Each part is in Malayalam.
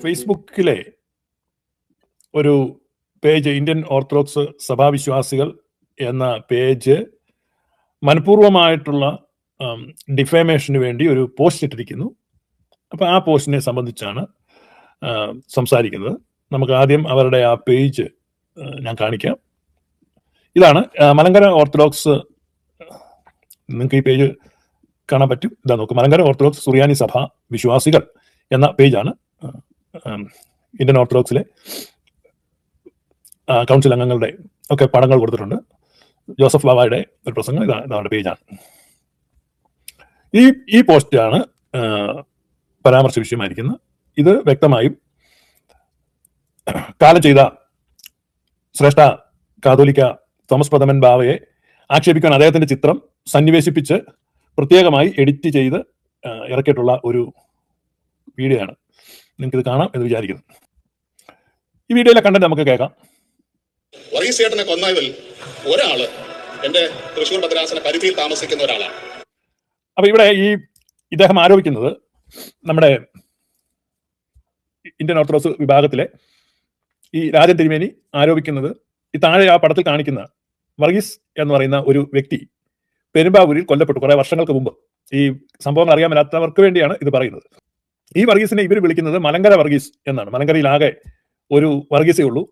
ഫേസ്ബുക്കിലെ ഒരു പേജ് ഇന്ത്യൻ ഓർത്തഡോക്സ് സഭാവിശ്വാസികൾ എന്ന പേജ് മനഃപൂർവമായിട്ടുള്ള ഡിഫേമേഷന് വേണ്ടി ഒരു പോസ്റ്റ് ഇട്ടിരിക്കുന്നു. അപ്പോൾ ആ പോസ്റ്റിനെ സംബന്ധിച്ചാണ് സംസാരിക്കുന്നത്. നമുക്ക് ആദ്യം അവരുടെ ആ പേജ് ഞാൻ കാണിക്കാം. ഇതാണ് മലങ്കര ഓർത്തഡോക്സ് നിങ്ങൾക്ക് ഈ പേജ് കാണാൻ പറ്റും. ഇതാ നോക്കും മലങ്കര ഓർത്തഡോക്സ് സുറിയാനി സഭ വിശ്വാസികൾ എന്ന പേജാണ് ഇന്ത്യൻ ഓർത്തഡോക്സിലെ കൗൺസിൽ അംഗങ്ങളുടെ ഒക്കെ പടങ്ങൾ കൊടുത്തിട്ടുണ്ട്. ജോസഫ് ബാബായുടെ ഒരു പ്രസംഗം ഇതാ ഇതാണ് പേജാണ്. ഈ ഈ പോസ്റ്റാണ് പരാമർശ വിഷയമായിരിക്കുന്നത്. ഇത് വ്യക്തമായും കാലം ചെയ്ത ശ്രേഷ്ഠ കാതോലിക്ക തോമസ് പ്രഥമൻ ബാവയെ ആക്ഷേപിക്കാൻ അദ്ദേഹത്തിന്റെ ചിത്രം സന്നിവേശിപ്പിച്ച് പ്രത്യേകമായി എഡിറ്റ് ചെയ്ത് ഇറക്കിയിട്ടുള്ള ഒരു വീഡിയോ ആണ് നിങ്ങൾക്കിത് കാണാം എന്ന് വിചാരിക്കുന്നു. ഈ വീഡിയോയിലെ കണ്ടന്റ് നമുക്ക് കേൾക്കാം. വർഗീസ് ചേട്ടനെ കൊന്നതിൽ ഒരാൾ എന്റെ തൃശൂർ ഭദ്രാസന പരിധിയിൽ താമസിക്കുന്ന ഒരാളാണ്. അപ്പൊ ഇവിടെ ഈ ഇദ്ദേഹം ആരോപിക്കുന്നത് നമ്മുടെ ഇന്ത്യൻ ഓർത്തഡോക്സ് വിഭാഗത്തിലെ ഈ രാജൻ തിരുമേനി ആരോപിക്കുന്നത് ഈ താഴെ ആ പടത്തിൽ കാണിക്കുന്ന വർഗീസ് എന്ന് പറയുന്ന ഒരു വ്യക്തി പെരുമ്പാവൂരിൽ കൊല്ലപ്പെട്ടു കുറെ വർഷങ്ങൾക്ക് മുമ്പ്. ഈ സംഭവങ്ങൾ അറിയാൻ മേലാത്തവർക്ക് വേണ്ടിയാണ് ഇത് പറയുന്നത്. ഈ വർഗീസിനെ ഇവർ വിളിക്കുന്നത് മലങ്കര വർഗീസ് എന്നാണ്. മലങ്കരയിലാകെ ഒരു വർഗീസേ ഉള്ളൂ.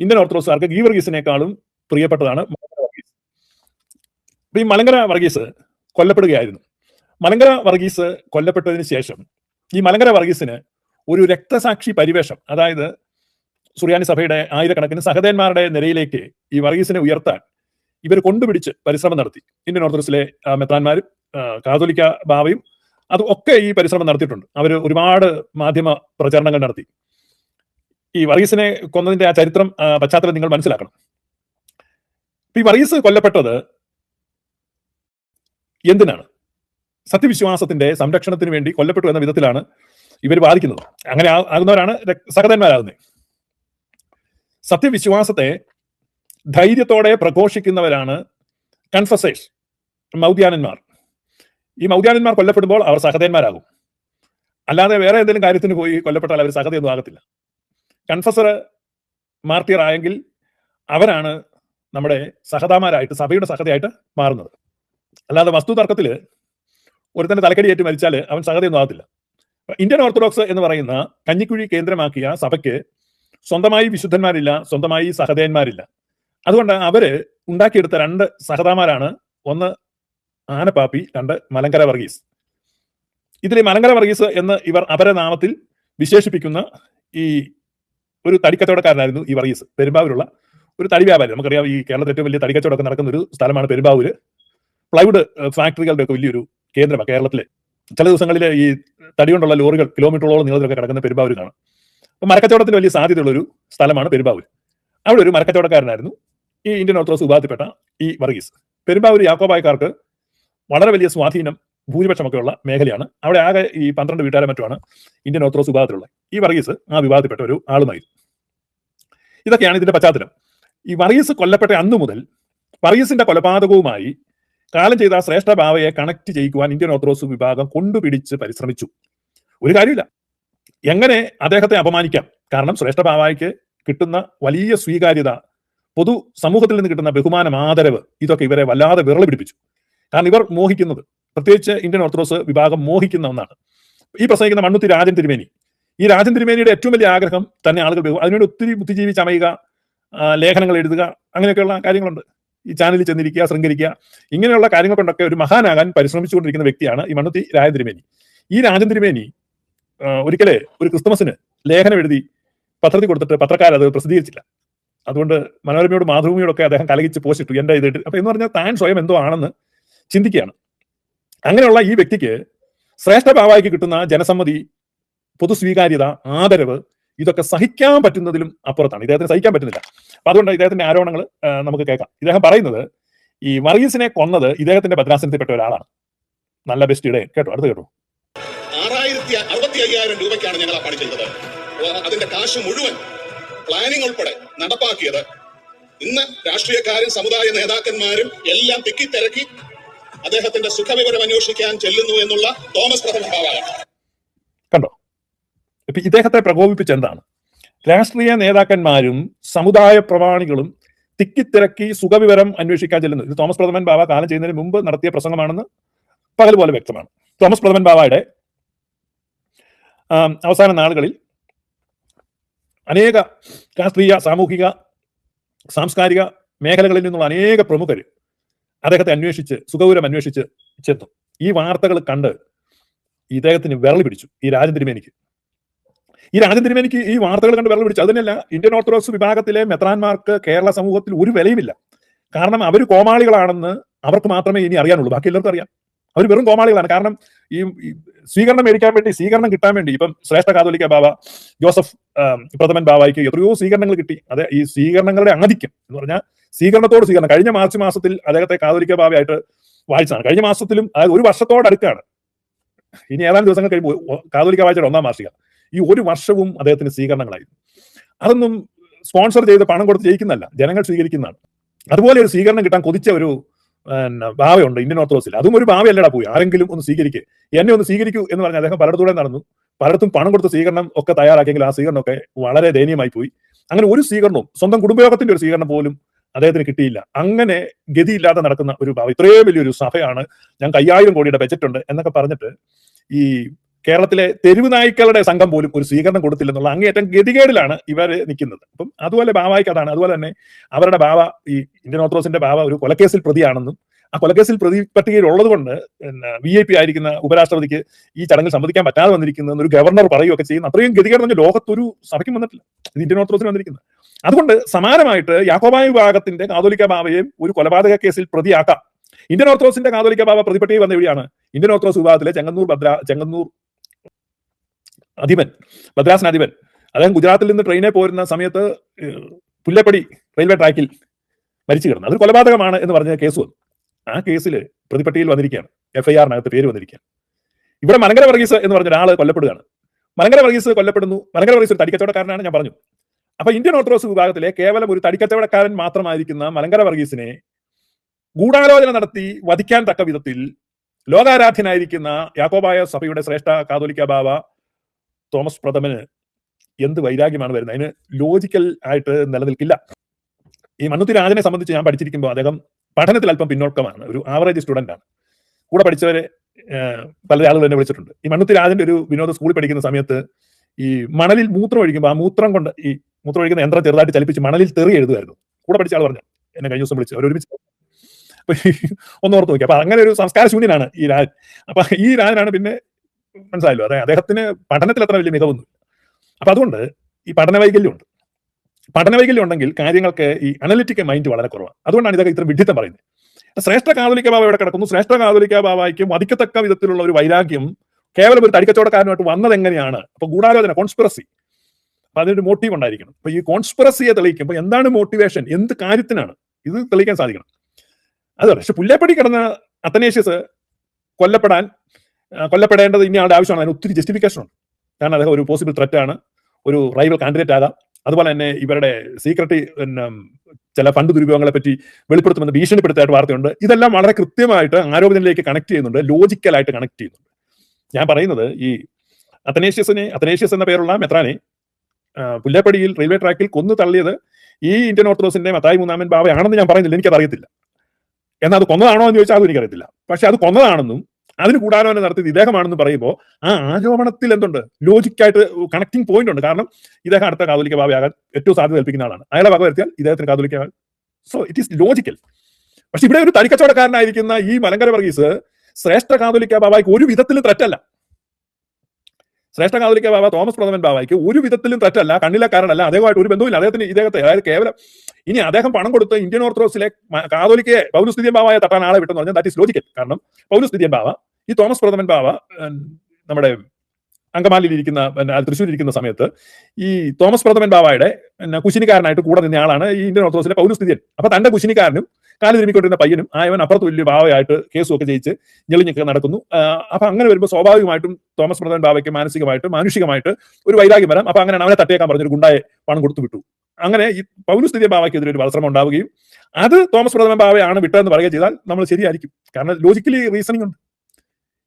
ഇന്ത്യൻ ഓർത്തഡോക്സുകാർക്ക് ഈ വർഗീസിനേക്കാളും പ്രിയപ്പെട്ടതാണ് ഈ മലങ്കര വർഗീസ് കൊല്ലപ്പെടുകയായിരുന്നു. മലങ്കര വർഗീസ് കൊല്ലപ്പെട്ടതിന് ശേഷം ഈ മലങ്കര വർഗീസിന് ഒരു രക്തസാക്ഷി പരിവേഷം അതായത് സുറിയാനി സഭയുടെ ആയിരക്കണക്കിന് സഹദേന്മാരുടെ നിരയിലേക്ക് ഈ വർഗീസിനെ ഉയർത്താൻ ഇവർ കൊണ്ടുപിടിച്ച് പരിശ്രമം നടത്തി. ഇന്ത്യൻ ഓർത്തഡോക്സിലെ മെത്രാന്മാരും കാതോലിക്ക ബാവയും അത് ഒക്കെ ഈ പരിശ്രമം നടത്തിയിട്ടുണ്ട്. അവർ ഒരുപാട് മാധ്യമ പ്രചരണങ്ങൾ നടത്തി. ഈ വർഗീസിനെ കൊന്നതിന്റെ ആ ചരിത്രം പശ്ചാത്തലം നിങ്ങൾ മനസ്സിലാക്കണം. ഈ വർഗീസ് കൊല്ലപ്പെട്ടത് എന്തിനാണ്? സത്യവിശ്വാസത്തിന്റെ സംരക്ഷണത്തിന് വേണ്ടി കൊല്ലപ്പെട്ടു എന്ന വിധത്തിലാണ് ഇവർ വാദിക്കുന്നത്. അങ്ങനെ ആകുന്നവരാണ് രക്- സഹതന്മാരാകുന്നത് സത്യവിശ്വാസത്തെ ധൈര്യത്തോടെ പ്രഘോഷിക്കുന്നവരാണ് കൺഫസേഴ്സ് മൗദ്യാനന്മാർ. ഈ മൗദ്യാനന്മാർ കൊല്ലപ്പെടുമ്പോൾ അവർ സഹതന്മാരാകും അല്ലാതെ വേറെ എന്തെങ്കിലും കാര്യത്തിന് പോയി കൊല്ലപ്പെട്ടാൽ അവർ സഹതയൊന്നും ആകത്തില്ല. കൺഫസർ മാർട്ടിയർ ആയെങ്കിൽ അവരാണ് നമ്മുടെ സഹതാമാരായിട്ട് സഭയുടെ സഹതയായിട്ട് മാറുന്നത്. അല്ലാതെ വസ്തു തർക്കത്തിൽ ഒരുത്തന്റെ തലക്കടിയേറ്റ് മരിച്ചാൽ അവൻ സഹതയൊന്നും ആകത്തില്ല. ഇന്ത്യൻ ഓർത്തഡോക്സ് എന്ന് പറയുന്ന കഞ്ഞിക്കുഴി കേന്ദ്രമാക്കിയ സഭയ്ക്ക് സ്വന്തമായി വിശുദ്ധന്മാരില്ല സ്വന്തമായി സഹതയന്മാരില്ല അതുകൊണ്ട് അവർ ഉണ്ടാക്കിയെടുത്ത രണ്ട് സഹതാമാരാണ്. ഒന്ന് ആനപ്പാപ്പി രണ്ട് മലങ്കര വർഗീസ്. ഇതിൽ മലങ്കര വർഗീസ് എന്ന് ഇവർ അപരനാമത്തിൽ വിശേഷിപ്പിക്കുന്ന ഈ ഒരു തടിക്കച്ചവടക്കാരനായിരുന്നു ഈ വർഗീസ്. പെരുമ്പാവൂരുള്ള ഒരു തടി വ്യാപാരി. നമുക്കറിയാം ഈ കേരളത്തിൽ ഏറ്റവും വലിയ തടിക്കച്ചവടമൊക്കെ നടക്കുന്ന ഒരു സ്ഥലമാണ് പെരുമ്പാവൂര്. പ്ലൈവുഡ് ഫാക്ടറികളുടെ ഒക്കെ വലിയൊരു കേന്ദ്രമാണ് കേരളത്തിലെ. ചില ദിവസങ്ങളിൽ ഈ തടി കൊണ്ടുള്ള ലോറികൾ കിലോമീറ്ററോളം നീളത്തിലൊക്കെ കിടക്കുന്ന പെരുമ്പാവൂർ അപ്പൊ മരക്കച്ചവടത്തിന് വലിയ സാധ്യതയുള്ള ഒരു സ്ഥലമാണ് പെരുമ്പാവൂർ അവിടെ ഒരു മരക്കച്ചവടക്കാരനായിരുന്നു. ഈ ഇന്ത്യൻ ഓർത്തഡോക്സ് വിഭാഗത്തിൽപ്പെട്ട ഈ വർഗീസ്. പെരുമ്പാവൂർ യാക്കോബായക്കാർക്ക് വളരെ വലിയ സ്വാധീനം ഭൂരിപക്ഷമൊക്കെയുള്ള മേഖലയാണ്. അവിടെ ആകെ ഈ പന്ത്രണ്ട് വീട്ടുകാരെ മറ്റുമാണ് ഇന്ത്യൻ ഓർത്തഡോക്സ് വിഭാഗത്തിലുള്ള ഈ വർഗീസ് ആ വിഭാഗത്തിൽപ്പെട്ട ഒരു ആളുമായി ഇതൊക്കെയാണ് ഇതിന്റെ പശ്ചാത്തലം. ഈ വർഗീസ് കൊല്ലപ്പെട്ട അന്നു മുതൽ വർഗീസിന്റെ കൊലപാതകവുമായി കാലം ചെയ്ത ശ്രേഷ്ഠ ഭാവയെ കണക്ട് ചെയ്യിക്കുവാൻ ഇന്ത്യൻ ഓർത്തഡോക്സ് വിഭാഗം കൊണ്ടുപിടിച്ച് പരിശ്രമിച്ചു. ഒരു കാര്യമില്ല. എങ്ങനെ അദ്ദേഹത്തെ അപമാനിക്കാം? കാരണം ശ്രേഷ്ഠ ഭാവയ്ക്ക് കിട്ടുന്ന വലിയ സ്വീകാര്യത പൊതു സമൂഹത്തിൽ നിന്ന് കിട്ടുന്ന ബഹുമാനം ആദരവ് ഇതൊക്കെ ഇവരെ വല്ലാതെ വിരളി പിടിപ്പിച്ചു. കാരണം ഇവർ മോഹിക്കുന്നത് പ്രത്യേകിച്ച് ഇന്ത്യൻ ഓർത്തഡോക്സ് വിഭാഗം മോഹിക്കുന്ന ഒന്നാണ്. ഈ പ്രസംഗിക്കുന്ന മണ്ണുത്തി രാജൻ തിരുമേനി. ഈ രാജൻ തിരുമേനിയുടെ ഏറ്റവും വലിയ ആഗ്രഹം തന്നെ ആളുകൾ അതിനുവേണ്ടി ഒത്തിരി ബുദ്ധിജീവി ചമയുക ലേഖനങ്ങൾ എഴുതുക അങ്ങനെയൊക്കെയുള്ള കാര്യങ്ങളുണ്ട്. ഈ ചാനലിൽ ചെന്നിരിക്കുക ശൃംഖരിക്കുക ഇങ്ങനെയുള്ള കാര്യങ്ങൾ കൊണ്ടൊക്കെ ഒരു മഹാനാകാൻ പരിശ്രമിച്ചുകൊണ്ടിരിക്കുന്ന വ്യക്തിയാണ് ഈ മണ്ണുത്തി രാജൻ തിരുമേനി. ഈ രാജൻ തിരുമേനി ഒരിക്കലെ ഒരു ക്രിസ്തുമസിന് ലേഖനം എഴുതി പത്രത്തിൽ കൊടുത്തിട്ട് പത്രക്കാരത് പ്രസിദ്ധീകരിച്ചില്ല. അതുകൊണ്ട് മനോരമയോട് മാതൃഭൂമിയോടൊക്കെ അദ്ദേഹം കലകിച്ച് പോസ്റ്റിട്ടു എന്റെ ഇത് അപ്പൊ എന്ന് പറഞ്ഞാൽ താൻ സ്വയം എന്തോ ആണെന്ന് ചിന്തിക്കുകയാണ്. അങ്ങനെയുള്ള ഈ വ്യക്തിക്ക് ശ്രേഷ്ഠ ഭാവായിക്ക് കിട്ടുന്ന ജനസമ്മതി പൊതുസ്വീകാര്യത ആദരവ് ഇതൊക്കെ സഹിക്കാൻ പറ്റുന്നതിലും അപ്പുറത്താണ്. ഇദ്ദേഹത്തിന് സഹിക്കാൻ പറ്റുന്നില്ല. അപ്പൊ അതുകൊണ്ട് ഇദ്ദേഹത്തിന്റെ ആരോപണങ്ങൾ നമുക്ക് കേൾക്കാം. ഇദ്ദേഹം പറയുന്നത് ഈ വർഗീസിനെ കൊന്നത് ഇദ്ദേഹത്തിന്റെ ഭദ്രാസനത്തിൽപ്പെട്ട ഒരാളാണ്. നല്ല ബെസ്റ്റ് കേട്ടോ അടുത്ത് കേട്ടോ. ആറായിരത്തി അറുപത്തി അയ്യായിരം രൂപയ്ക്കാണ് ഞങ്ങൾ ആ പണി ചെയ്തത്. അതിന്റെ കാശ് മുഴുവൻ പ്ലാനിംഗ് ഉൾപ്പെടെ നടപ്പാക്കിയത്. ഇന്ന് രാഷ്ട്രീയക്കാരും സമുദായ നേതാക്കന്മാരും എല്ലാം തിക്കി തിരക്കി അദ്ദേഹത്തിന്റെ സുഖവിവരം അന്വേഷിക്കാൻ ചെല്ലുന്നു എന്നുള്ള തോമസ് പ്രഥമ ഭാവാണ്. കണ്ടോ? ഇപ്പൊ ഇദ്ദേഹത്തെ പ്രകോപിപ്പിച്ച എന്താണ്? രാഷ്ട്രീയ നേതാക്കന്മാരും സമുദായ പ്രമാണികളും തിക്കിത്തിരക്കി സുഖവിവരം അന്വേഷിക്കാൻ ചെല്ലുന്നു. ഇത് തോമസ് പ്രഥമൻ ബാബ കാലം ചെയ്യുന്നതിന് മുമ്പ് നടത്തിയ പ്രസംഗമാണെന്ന് പകൽ പോലെ വ്യക്തമാണ്. തോമസ് പ്രഥമൻ ബാബയുടെ അവസാന നാളുകളിൽ അനേക രാഷ്ട്രീയ സാമൂഹിക സാംസ്കാരിക മേഖലകളിൽ നിന്നുള്ള അനേക പ്രമുഖർ അദ്ദേഹത്തെ അന്വേഷിച്ച് സുഖവിവരം അന്വേഷിച്ച് ചെന്നു. ഈ വാർത്തകൾ കണ്ട് ഇദ്ദേഹത്തിന് വിരൽ പിടിച്ചു ഈ രാജൻ തിരുമേനിക്ക്. ഈ രാജൻ തിരുമേനിക്ക് ഈ വാർത്തകൾ കണ്ട് വിരൽ പിടിച്ചു. അതിനല്ല ഇന്ത്യൻ ഓർത്തഡോക്സ് വിഭാഗത്തിലെ മെത്രാന്മാർക്ക് കേരള സമൂഹത്തിൽ ഒരു വിലയുമില്ല. കാരണം അവർ കോമാളികളാണെന്ന് അവർക്ക് മാത്രമേ ഇനി അറിയാനുള്ളൂ. ബാക്കി എല്ലാവർക്കും അറിയാം. അവർ വെറും കോമാളികളാണ്. കാരണം ഈ സ്വീകരണം മേടിക്കാൻ വേണ്ടി സ്വീകരണം കിട്ടാൻ വേണ്ടി ഇപ്പം ശ്രേഷ്ഠ കാതോലിക്ക ബാബ ജോസഫ് പ്രഥമൻ ബാബായിക്ക് എത്രയോ സ്വീകരണങ്ങൾ കിട്ടി. അതെ ഈ സ്വീകരണങ്ങളുടെ ആധിക്യം എന്ന് പറഞ്ഞാൽ സ്വീകരണത്തോട് സ്വീകരണം. കഴിഞ്ഞ മാർച്ച് മാസത്തിൽ അദ്ദേഹത്തെ കാതോലിക്ക ബാബയായിട്ട് വായിച്ചതാണ്. കഴിഞ്ഞ മാസത്തിലും അതായത് ഒരു വർഷത്തോടടുക്കാണ് ഇനി ഏതാനും ദിവസങ്ങൾ കഴിയുമ്പോൾ കാതോലിക്ക വായിച്ചയുടെ ഒന്നാം വാർഷിക ഈ ഒരു വർഷവും അദ്ദേഹത്തിന് സ്വീകരണങ്ങളായിരുന്നു. അതൊന്നും സ്പോൺസർ ചെയ്ത് പണം കൊടുത്ത് ജയിക്കുന്നതല്ല. ജനങ്ങൾ സ്വീകരിക്കുന്നതാണ്. അതുപോലെ ഒരു സ്വീകരണം കിട്ടാൻ കൊതിച്ച ഒരു ഭാവയുണ്ട് ഇന്ത്യൻ ഓർത്തഡോക്സിൽ അതും ഒരു ഭാവയല്ലടാ പോയി. ആരെങ്കിലും ഒന്ന് സ്വീകരിക്കുക എന്നെ ഒന്ന് സ്വീകരിക്കൂ എന്ന് പറഞ്ഞാൽ അദ്ദേഹം പലയിടത്തൂടെ നടന്നു. പലയിടത്തും പണം കൊടുത്ത് സ്വീകരണം ഒക്കെ തയ്യാറാക്കിയെങ്കിൽ ആ സ്വീകരണം ഒക്കെ വളരെ ദയനീയമായി പോയി. അങ്ങനെ ഒരു സ്വീകരണവും സ്വന്തം കുടുംബയോഗത്തിന്റെ ഒരു സ്വീകരണം പോലും അദ്ദേഹത്തിന് കിട്ടിയില്ല. അങ്ങനെ ഗതിയില്ലാതെ നടക്കുന്ന ഒരു ഭാവം. ഇത്രയും വലിയൊരു സഭയാണ്. ഞങ്ങൾക്ക് അയ്യായിരം കോടിയുടെ ബജറ്റ് ഉണ്ട് എന്നൊക്കെ പറഞ്ഞിട്ട് ഈ കേരളത്തിലെ തെരുവ് നായ്ക്കളുടെ സംഘം പോലും ഒരു സ്വീകരണം കൊടുത്തില്ലെന്നുള്ള അങ്ങേയറ്റം ഗതികേടിലാണ് ഇവർ നിൽക്കുന്നത്. അപ്പം അതുപോലെ ബാവായ്ക്ക് അതാണ്. അതുപോലെ തന്നെ അവരുടെ ബാവ ഈ ഇന്ത്യൻ ഓർത്തഡോക്സിന്റെ ബാവ ഒരു കൊലക്കേസിൽ പ്രതിയാണെന്നും ആ കൊലക്കേസിൽ പ്രതി പട്ടികയിൽ ഉള്ളത് കൊണ്ട് പിന്നെ വി ഐ പി ആയിരിക്കുന്ന ഉപരാഷ്ട്രപതിക്ക് ഈ ചടങ്ങിൽ സംബന്ധിക്കാൻ പറ്റാതെ വന്നിരിക്കുന്ന ഒരു ഗവർണർ പറയുകയൊക്കെ ചെയ്യുന്ന. അത്രയും ഗതികേട് പറഞ്ഞ ലോകത്തൊരു സഭയ്ക്കും വന്നിട്ടില്ല. ഇത് ഇന്ത്യൻ ഓർത്തഡോക്സിന് വന്നിരിക്കുന്നത്. അതുകൊണ്ട് സമാനമായിട്ട് യാക്കോബായ വിഭാഗത്തിന്റെ കാതോലിക്ക ബാബയെയും ഒരു കൊലപാതക കേസിൽ പ്രതിയാക്കാം. ഇന്ത്യൻ ഓർത്തഡോക്സിന്റെ കാതോലിക്ക ബാബ പ്രതിപട്ടികയിൽ വന്ന എവിടെയാണ് ഇന്ത്യൻ ഓർത്തഡോക്സ് വിഭാഗത്തിലെ ചെങ്ങന്നൂർ ഭദ്ര ചെങ്ങന്നൂർ അധിപൻ മദ്രാസിന് അധിപൻ അദ്ദേഹം ഗുജറാത്തിൽ നിന്ന് ട്രെയിനിൽ പോരുന്ന സമയത്ത് പുല്ലപ്പടി റെയിൽവേ ട്രാക്കിൽ മരിച്ചു കിടന്നു. അതൊരു കൊലപാതകമാണ് എന്ന് പറഞ്ഞ കേസ് വന്നു. ആ കേസിൽ പ്രതിപട്ടിയിൽ വന്നിരിക്കുകയാണ്. എഫ്ഐആറിനകത്ത് പേര് വന്നിരിക്കുകയാണ്. ഇവിടെ മലങ്കര വർഗീസ് എന്ന് പറഞ്ഞ ഒരാൾ കൊല്ലപ്പെടുകയാണ്. മലങ്കര വർഗീസ് കൊല്ലപ്പെടുന്നു. മലങ്കര വർഗീസ് ഒരു തടിക്കച്ചവടക്കാരനാണ് ഞാൻ പറഞ്ഞു. അപ്പൊ ഇന്ത്യൻ ഓർത്തഡോക്സ് വിഭാഗത്തിലെ കേവലം ഒരു തടിക്കച്ചവടക്കാരൻ മാത്രമായിരിക്കുന്ന മലങ്കര വർഗീസിനെ ഗൂഢാലോചന നടത്തി വധിക്കാൻ തക്ക വിധത്തിൽ ലോകാരാധ്യനായിരിക്കുന്ന യാക്കോബായ സഭയുടെ ശ്രേഷ്ഠ കാതോലിക്ക ബാബ തോമസ് പ്രഥമന് എന്ത് വൈരാഗ്യമാണ് വരുന്നത്? അതിന് ലോജിക്കൽ ആയിട്ട് നിലനിൽക്കില്ല. ഈ മണ്ണുത്തി രാജനെ സംബന്ധിച്ച് ഞാൻ പഠിച്ചിരിക്കുമ്പോൾ അദ്ദേഹം പഠനത്തിൽ അല്പം പിന്നോക്കമാണ്. ഒരു ആവറേജ് സ്റ്റുഡന്റ് ആണ്. കൂടെ പഠിച്ചവരെ പല ആളുകൾ എന്നെ വിളിച്ചിട്ടുണ്ട്. ഈ മണ്ണുത്തി രാജന്റെ ഒരു വിനോദ സ്കൂളിൽ പഠിക്കുന്ന സമയത്ത് ഈ മണലിൽ മൂത്രം ഒഴിക്കുമ്പോൾ ആ മൂത്രം കൊണ്ട് ഈ മൂത്രം ഒഴിക്കുന്ന യന്ത്രം ചെറുതായിട്ട് ചലിപ്പിച്ച് മണലിൽ തെറി എഴുതുമായിരുന്നു. കൂടെ പഠിച്ച ആൾ പറഞ്ഞു. എന്നെ കഴിഞ്ഞ ദിവസം വിളിച്ചു. അവരൊരുമിച്ച് അപ്പൊ ഒന്ന് ഓർത്ത് നോക്കി. അപ്പൊ അങ്ങനെ ഒരു സംസ്കാര ശൂന്യനാണ് ഈ രാജൻ. അപ്പൊ ഈ രാജനാണ് പിന്നെ മനസ്സിലായല്ലോ? അതെ അദ്ദേഹത്തിന് പഠനത്തിൽ അത്ര വലിയ മികവൊന്നും അപ്പൊ അതുകൊണ്ട് ഈ പഠന വൈകല്യമുണ്ട് പഠന വൈകല്യം ഉണ്ടെങ്കിൽ കാര്യങ്ങൾക്ക് ഈ അനലിറ്റിക്കൽ മൈൻഡ് വളരെ കുറവാണ്. അതുകൊണ്ടാണ് ഇതൊക്കെ ഇത്ര വിഡിത്തം പറയുന്നത്. ശ്രേഷ്ഠ കാതോലിക്ക ബാബ ഇവിടെ കിടക്കുന്നു? ശ്രേഷ്ഠ കാതോലിക്ക ബാബയ്ക്ക് വധിക്കത്തക്ക വിധത്തിലുള്ള ഒരു വൈരാഗ്യം കേവലം ഒരു തടിക്കച്ചവടക്കാരനുമായിട്ട് വന്നത് എങ്ങനെയാണ്? അപ്പൊ ഗൂഢാലോചന കോൺസ്പിറസി അപ്പൊ അതിനൊരു മോട്ടീവ് ഉണ്ടായിരിക്കണം. അപ്പൊ ഈ കോൺസ്പിറസിയെ തെളിയിക്കുമ്പോൾ എന്താണ് മോട്ടിവേഷൻ എന്ത് കാര്യത്തിനാണ്? ഇത് തെളിയിക്കാൻ സാധിക്കണം. അത് പക്ഷെ പുല്ലേപ്പടി കിടന്ന അത്തനേഷ്യസ് കൊല്ലപ്പെടാൻ കൊല്ലപ്പെടേണ്ടത് ഇനി ആളുടെ ആവശ്യമാണ്. അതിന് ഒത്തിരി ജസ്റ്റിഫിക്കേഷൻ ഉണ്ട്. കാരണം അദ്ദേഹം ഒരു പോസിബിൾ ത്രെറ്റ് ആണ്. ഒരു റൈവൽ കാൻഡിഡേറ്റ് ആകാം. അതുപോലെ തന്നെ ഇവരുടെ സീക്രട്ടി പിന്നെ ചില ഫണ്ട് ദുരുപയോഗങ്ങളെ പറ്റി വെളിപ്പെടുത്തുമെന്ന് ഭീഷണിപ്പെടുത്തായിട്ട് വാർത്തയുണ്ട്. ഇതെല്ലാം വളരെ കൃത്യമായിട്ട് ആരോപണത്തിലേക്ക് കണക്ട് ചെയ്യുന്നുണ്ട്. ലോജിക്കലായിട്ട് കണക്ട് ചെയ്യുന്നുണ്ട്. ഞാൻ പറയുന്നത് ഈ അത്തനേഷ്യസിനെ അത്തനേഷ്യസ് എന്ന പേരുള്ള മെത്രാനെ പുല്ലപ്പടിയിൽ റെയിൽവേ ട്രാക്കിൽ കൊന്നു തള്ളിയത് ഈ ഇന്ത്യൻ ഓർത്തഡോക്സിന്റെ മത്തായി മൂന്നാമൻ ബാബയാണെന്ന് ഞാൻ പറയുന്നില്ല. എനിക്കത് അറിയത്തില്ല. എന്നാൽ അത് കൊന്നതാണോ എന്ന് ചോദിച്ചാൽ അതും എനിക്കറിയത്തില്ല. പക്ഷെ അത് കൊന്നതാണെന്നും അതിന് കൂടാലോചന നടത്തിയത് ഇദ്ദേഹമാണെന്ന് പറയുമ്പോൾ ആ ആരോപണത്തിൽ എന്തുണ്ട്? ലോജിക്കായിട്ട് കണക്ടിങ് പോയിന്റ് ഉണ്ട്. കാരണം ഇദ്ദേഹം അടുത്ത കാതോലിക്ക ഭാവിയാകാൻ ഏറ്റവും സാധ്യത കൽപ്പിക്കുന്ന ആളാണ്. അയാളെ വക വരുത്തിയാൽ ഇദ്ദേഹത്തിന് കാതോലിക്ക സോ ഇറ്റ് ഈസ് ലോജിക്കൽ പക്ഷെ ഇവിടെ ഒരു തടിക്കച്ചവടക്കാരനായിരിക്കുന്ന ഈ മലങ്കര വർഗീസ് ശ്രേഷ്ഠ കാതോലിക്ക ബാബായ്ക്ക് ഒരു വിധത്തിലും തെറ്റല്ല ശ്രേഷ്ഠ കാതോലിക്ക ബാബ തോമസ് പ്രഥമൻ ബാബായ്ക്ക് ഒരു വിധത്തിലും തെറ്റല്ല കണ്ണിലക്കാരനല്ല. അദ്ദേഹമായിട്ട് ഒരു ബന്ധവുമില്ല. അദ്ദേഹത്തിന് ഇദ്ദേഹത്തെ അതായത് കേവലം ഇനി അദ്ദേഹം പണം കൊടുത്ത് ഇന്ത്യൻ ഓർത്തഡോക്സിലെ കാതോലിക്കയെ പൗരസ്തുതിയൻ ബാബായ തട്ടാൻ ആളെ വിട്ടെന്ന് പറഞ്ഞാൽ ദാറ്റ് ഇസ് ലോജിക്കൽ കാരണം പൗരസ്ഥിതി ബാബ ഈ തോമസ് പ്രഥമൻ ബാബ നമ്മുടെ അങ്കമാലിയിൽ ഇരിക്കുന്ന തൃശ്ശൂരിൽ ഇരിക്കുന്ന സമയത്ത് ഈ തോമസ് പ്രഥമൻ പിന്നെ കുശിനിക്കാരനായിട്ട് കൂടെ നിന്ന ആളാണ് ഈ ഇന്ത്യൻ ഓർത്തഡോക്സിലെ പൗരസ്ഥിതിയൻ അപ്പൊ തന്റെ കുശിനിക്കാരനും കാൽ തിരുമിക്കൊണ്ടിരുന്ന പയ്യനും ആയവൻ അപ്പുറത്ത് വലിയ ബാവയായിട്ട് കേസും ഒക്കെ ജയിച്ച് ഞെളിഞ്ഞൊക്കെ നടക്കുന്നു. അപ്പൊ അങ്ങനെ വരുമ്പോൾ സ്വാഭാവികമായിട്ടും തോമസ് പ്രഥമൻ ബാവയ്ക്ക് മാനസികമായിട്ട് മാനുഷികമായിട്ട് ഒരു വൈരാഗ്യം വരാം. അപ്പൊ അങ്ങനെ അവനെ തട്ടിയേക്കാൻ പറഞ്ഞൊരു ഗുണ്ടായെ പണം കൊടുത്തു വിട്ടു. അങ്ങനെ ഈ പൗരസ്ഥിതി ബാവയ്ക്കെതിരെ ഒരു വസ്ത്രം ഉണ്ടാവുകയും അത് തോമസ് പ്രഥമൻ ബാവയാണ് വിട്ടതെന്ന് പറയുകയും ചെയ്താൽ നമ്മൾ ശരിയായിരിക്കും. കാരണം ലോജിക്കലി റീസണിംഗ് ഉണ്ട്.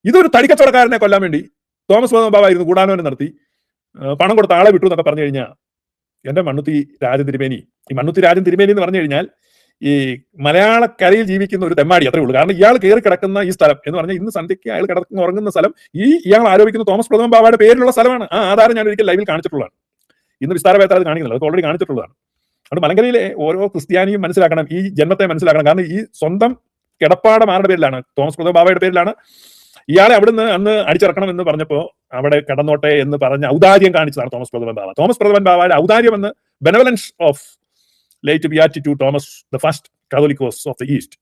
ഇതൊരു തടിക്കച്ചവടക്കാരനെ കൊല്ലാൻ വേണ്ടി തോമസ് ബാവ ഇരുന്ന് കൂടാനോനെ നടത്തി പണം കൊടുത്ത ആളെ വിട്ടു എന്നൊക്കെ പറഞ്ഞു കഴിഞ്ഞാൽ എന്റെ മണ്ണുത്തി രാജൻ തിരുമേനി ഈ മണ്ണുത്തി രാജൻ തിരുമേനി എന്ന് പറഞ്ഞു കഴിഞ്ഞാൽ ഈ മലയാളക്കരയിൽ ജീവിക്കുന്ന ഒരു തെമ്മാടി അത്രേ ഉള്ളൂ. കാരണം ഇയാൾ കയറി കിടക്കുന്ന ഈ സ്ഥലം എന്ന് പറഞ്ഞാൽ ഇന്ന് സന്ധ്യയ്ക്ക് അയാൾ കിടക്കുന്ന ഉറങ്ങുന്ന സ്ഥലം ഈ ഇയാൾ ആരോപിക്കുന്ന തോമസ് പ്രഥമ ബാബയുടെ പേരിലുള്ള സ്ഥലമാണ്. ആ ആധാരം ഞാൻ ഒരിക്കൽ ലൈവിൽ കാണിച്ചിട്ടുള്ളതാണ്. ഇന്ന് വിസ്താര വേത്ര അത് കാണിക്കുന്നില്ല അത് ഓൾറെഡി കാണിച്ചിട്ടുള്ളതാണ്. അതുകൊണ്ട് മലങ്കരയിലെ ഓരോ ക്രിസ്ത്യാനിയും മനസ്സിലാക്കണം ഈ ജന്മത്തെ മനസ്സിലാക്കണം. കാരണം ഈ സ്വന്തം കിടപ്പാടം ആരുടെ പേരിലാണ്? തോമസ് പ്രഥമ ബാബയുടെ പേരിലാണ്. ഇയാളെ അവിടുന്ന് അന്ന് അടിച്ചിറക്കണം എന്ന് പറഞ്ഞപ്പോ അവിടെ കടന്നോട്ടെ എന്ന് പറഞ്ഞ ഔദാര്യം കാണിച്ചതാണ് തോമസ് പ്രഥമൻ ബാബ തോമസ് പ്രഥമൻ ബാബയുടെ ഔദാര്യം എന്ന് benevolence of late beatitude Thomas the first Catholicos of the east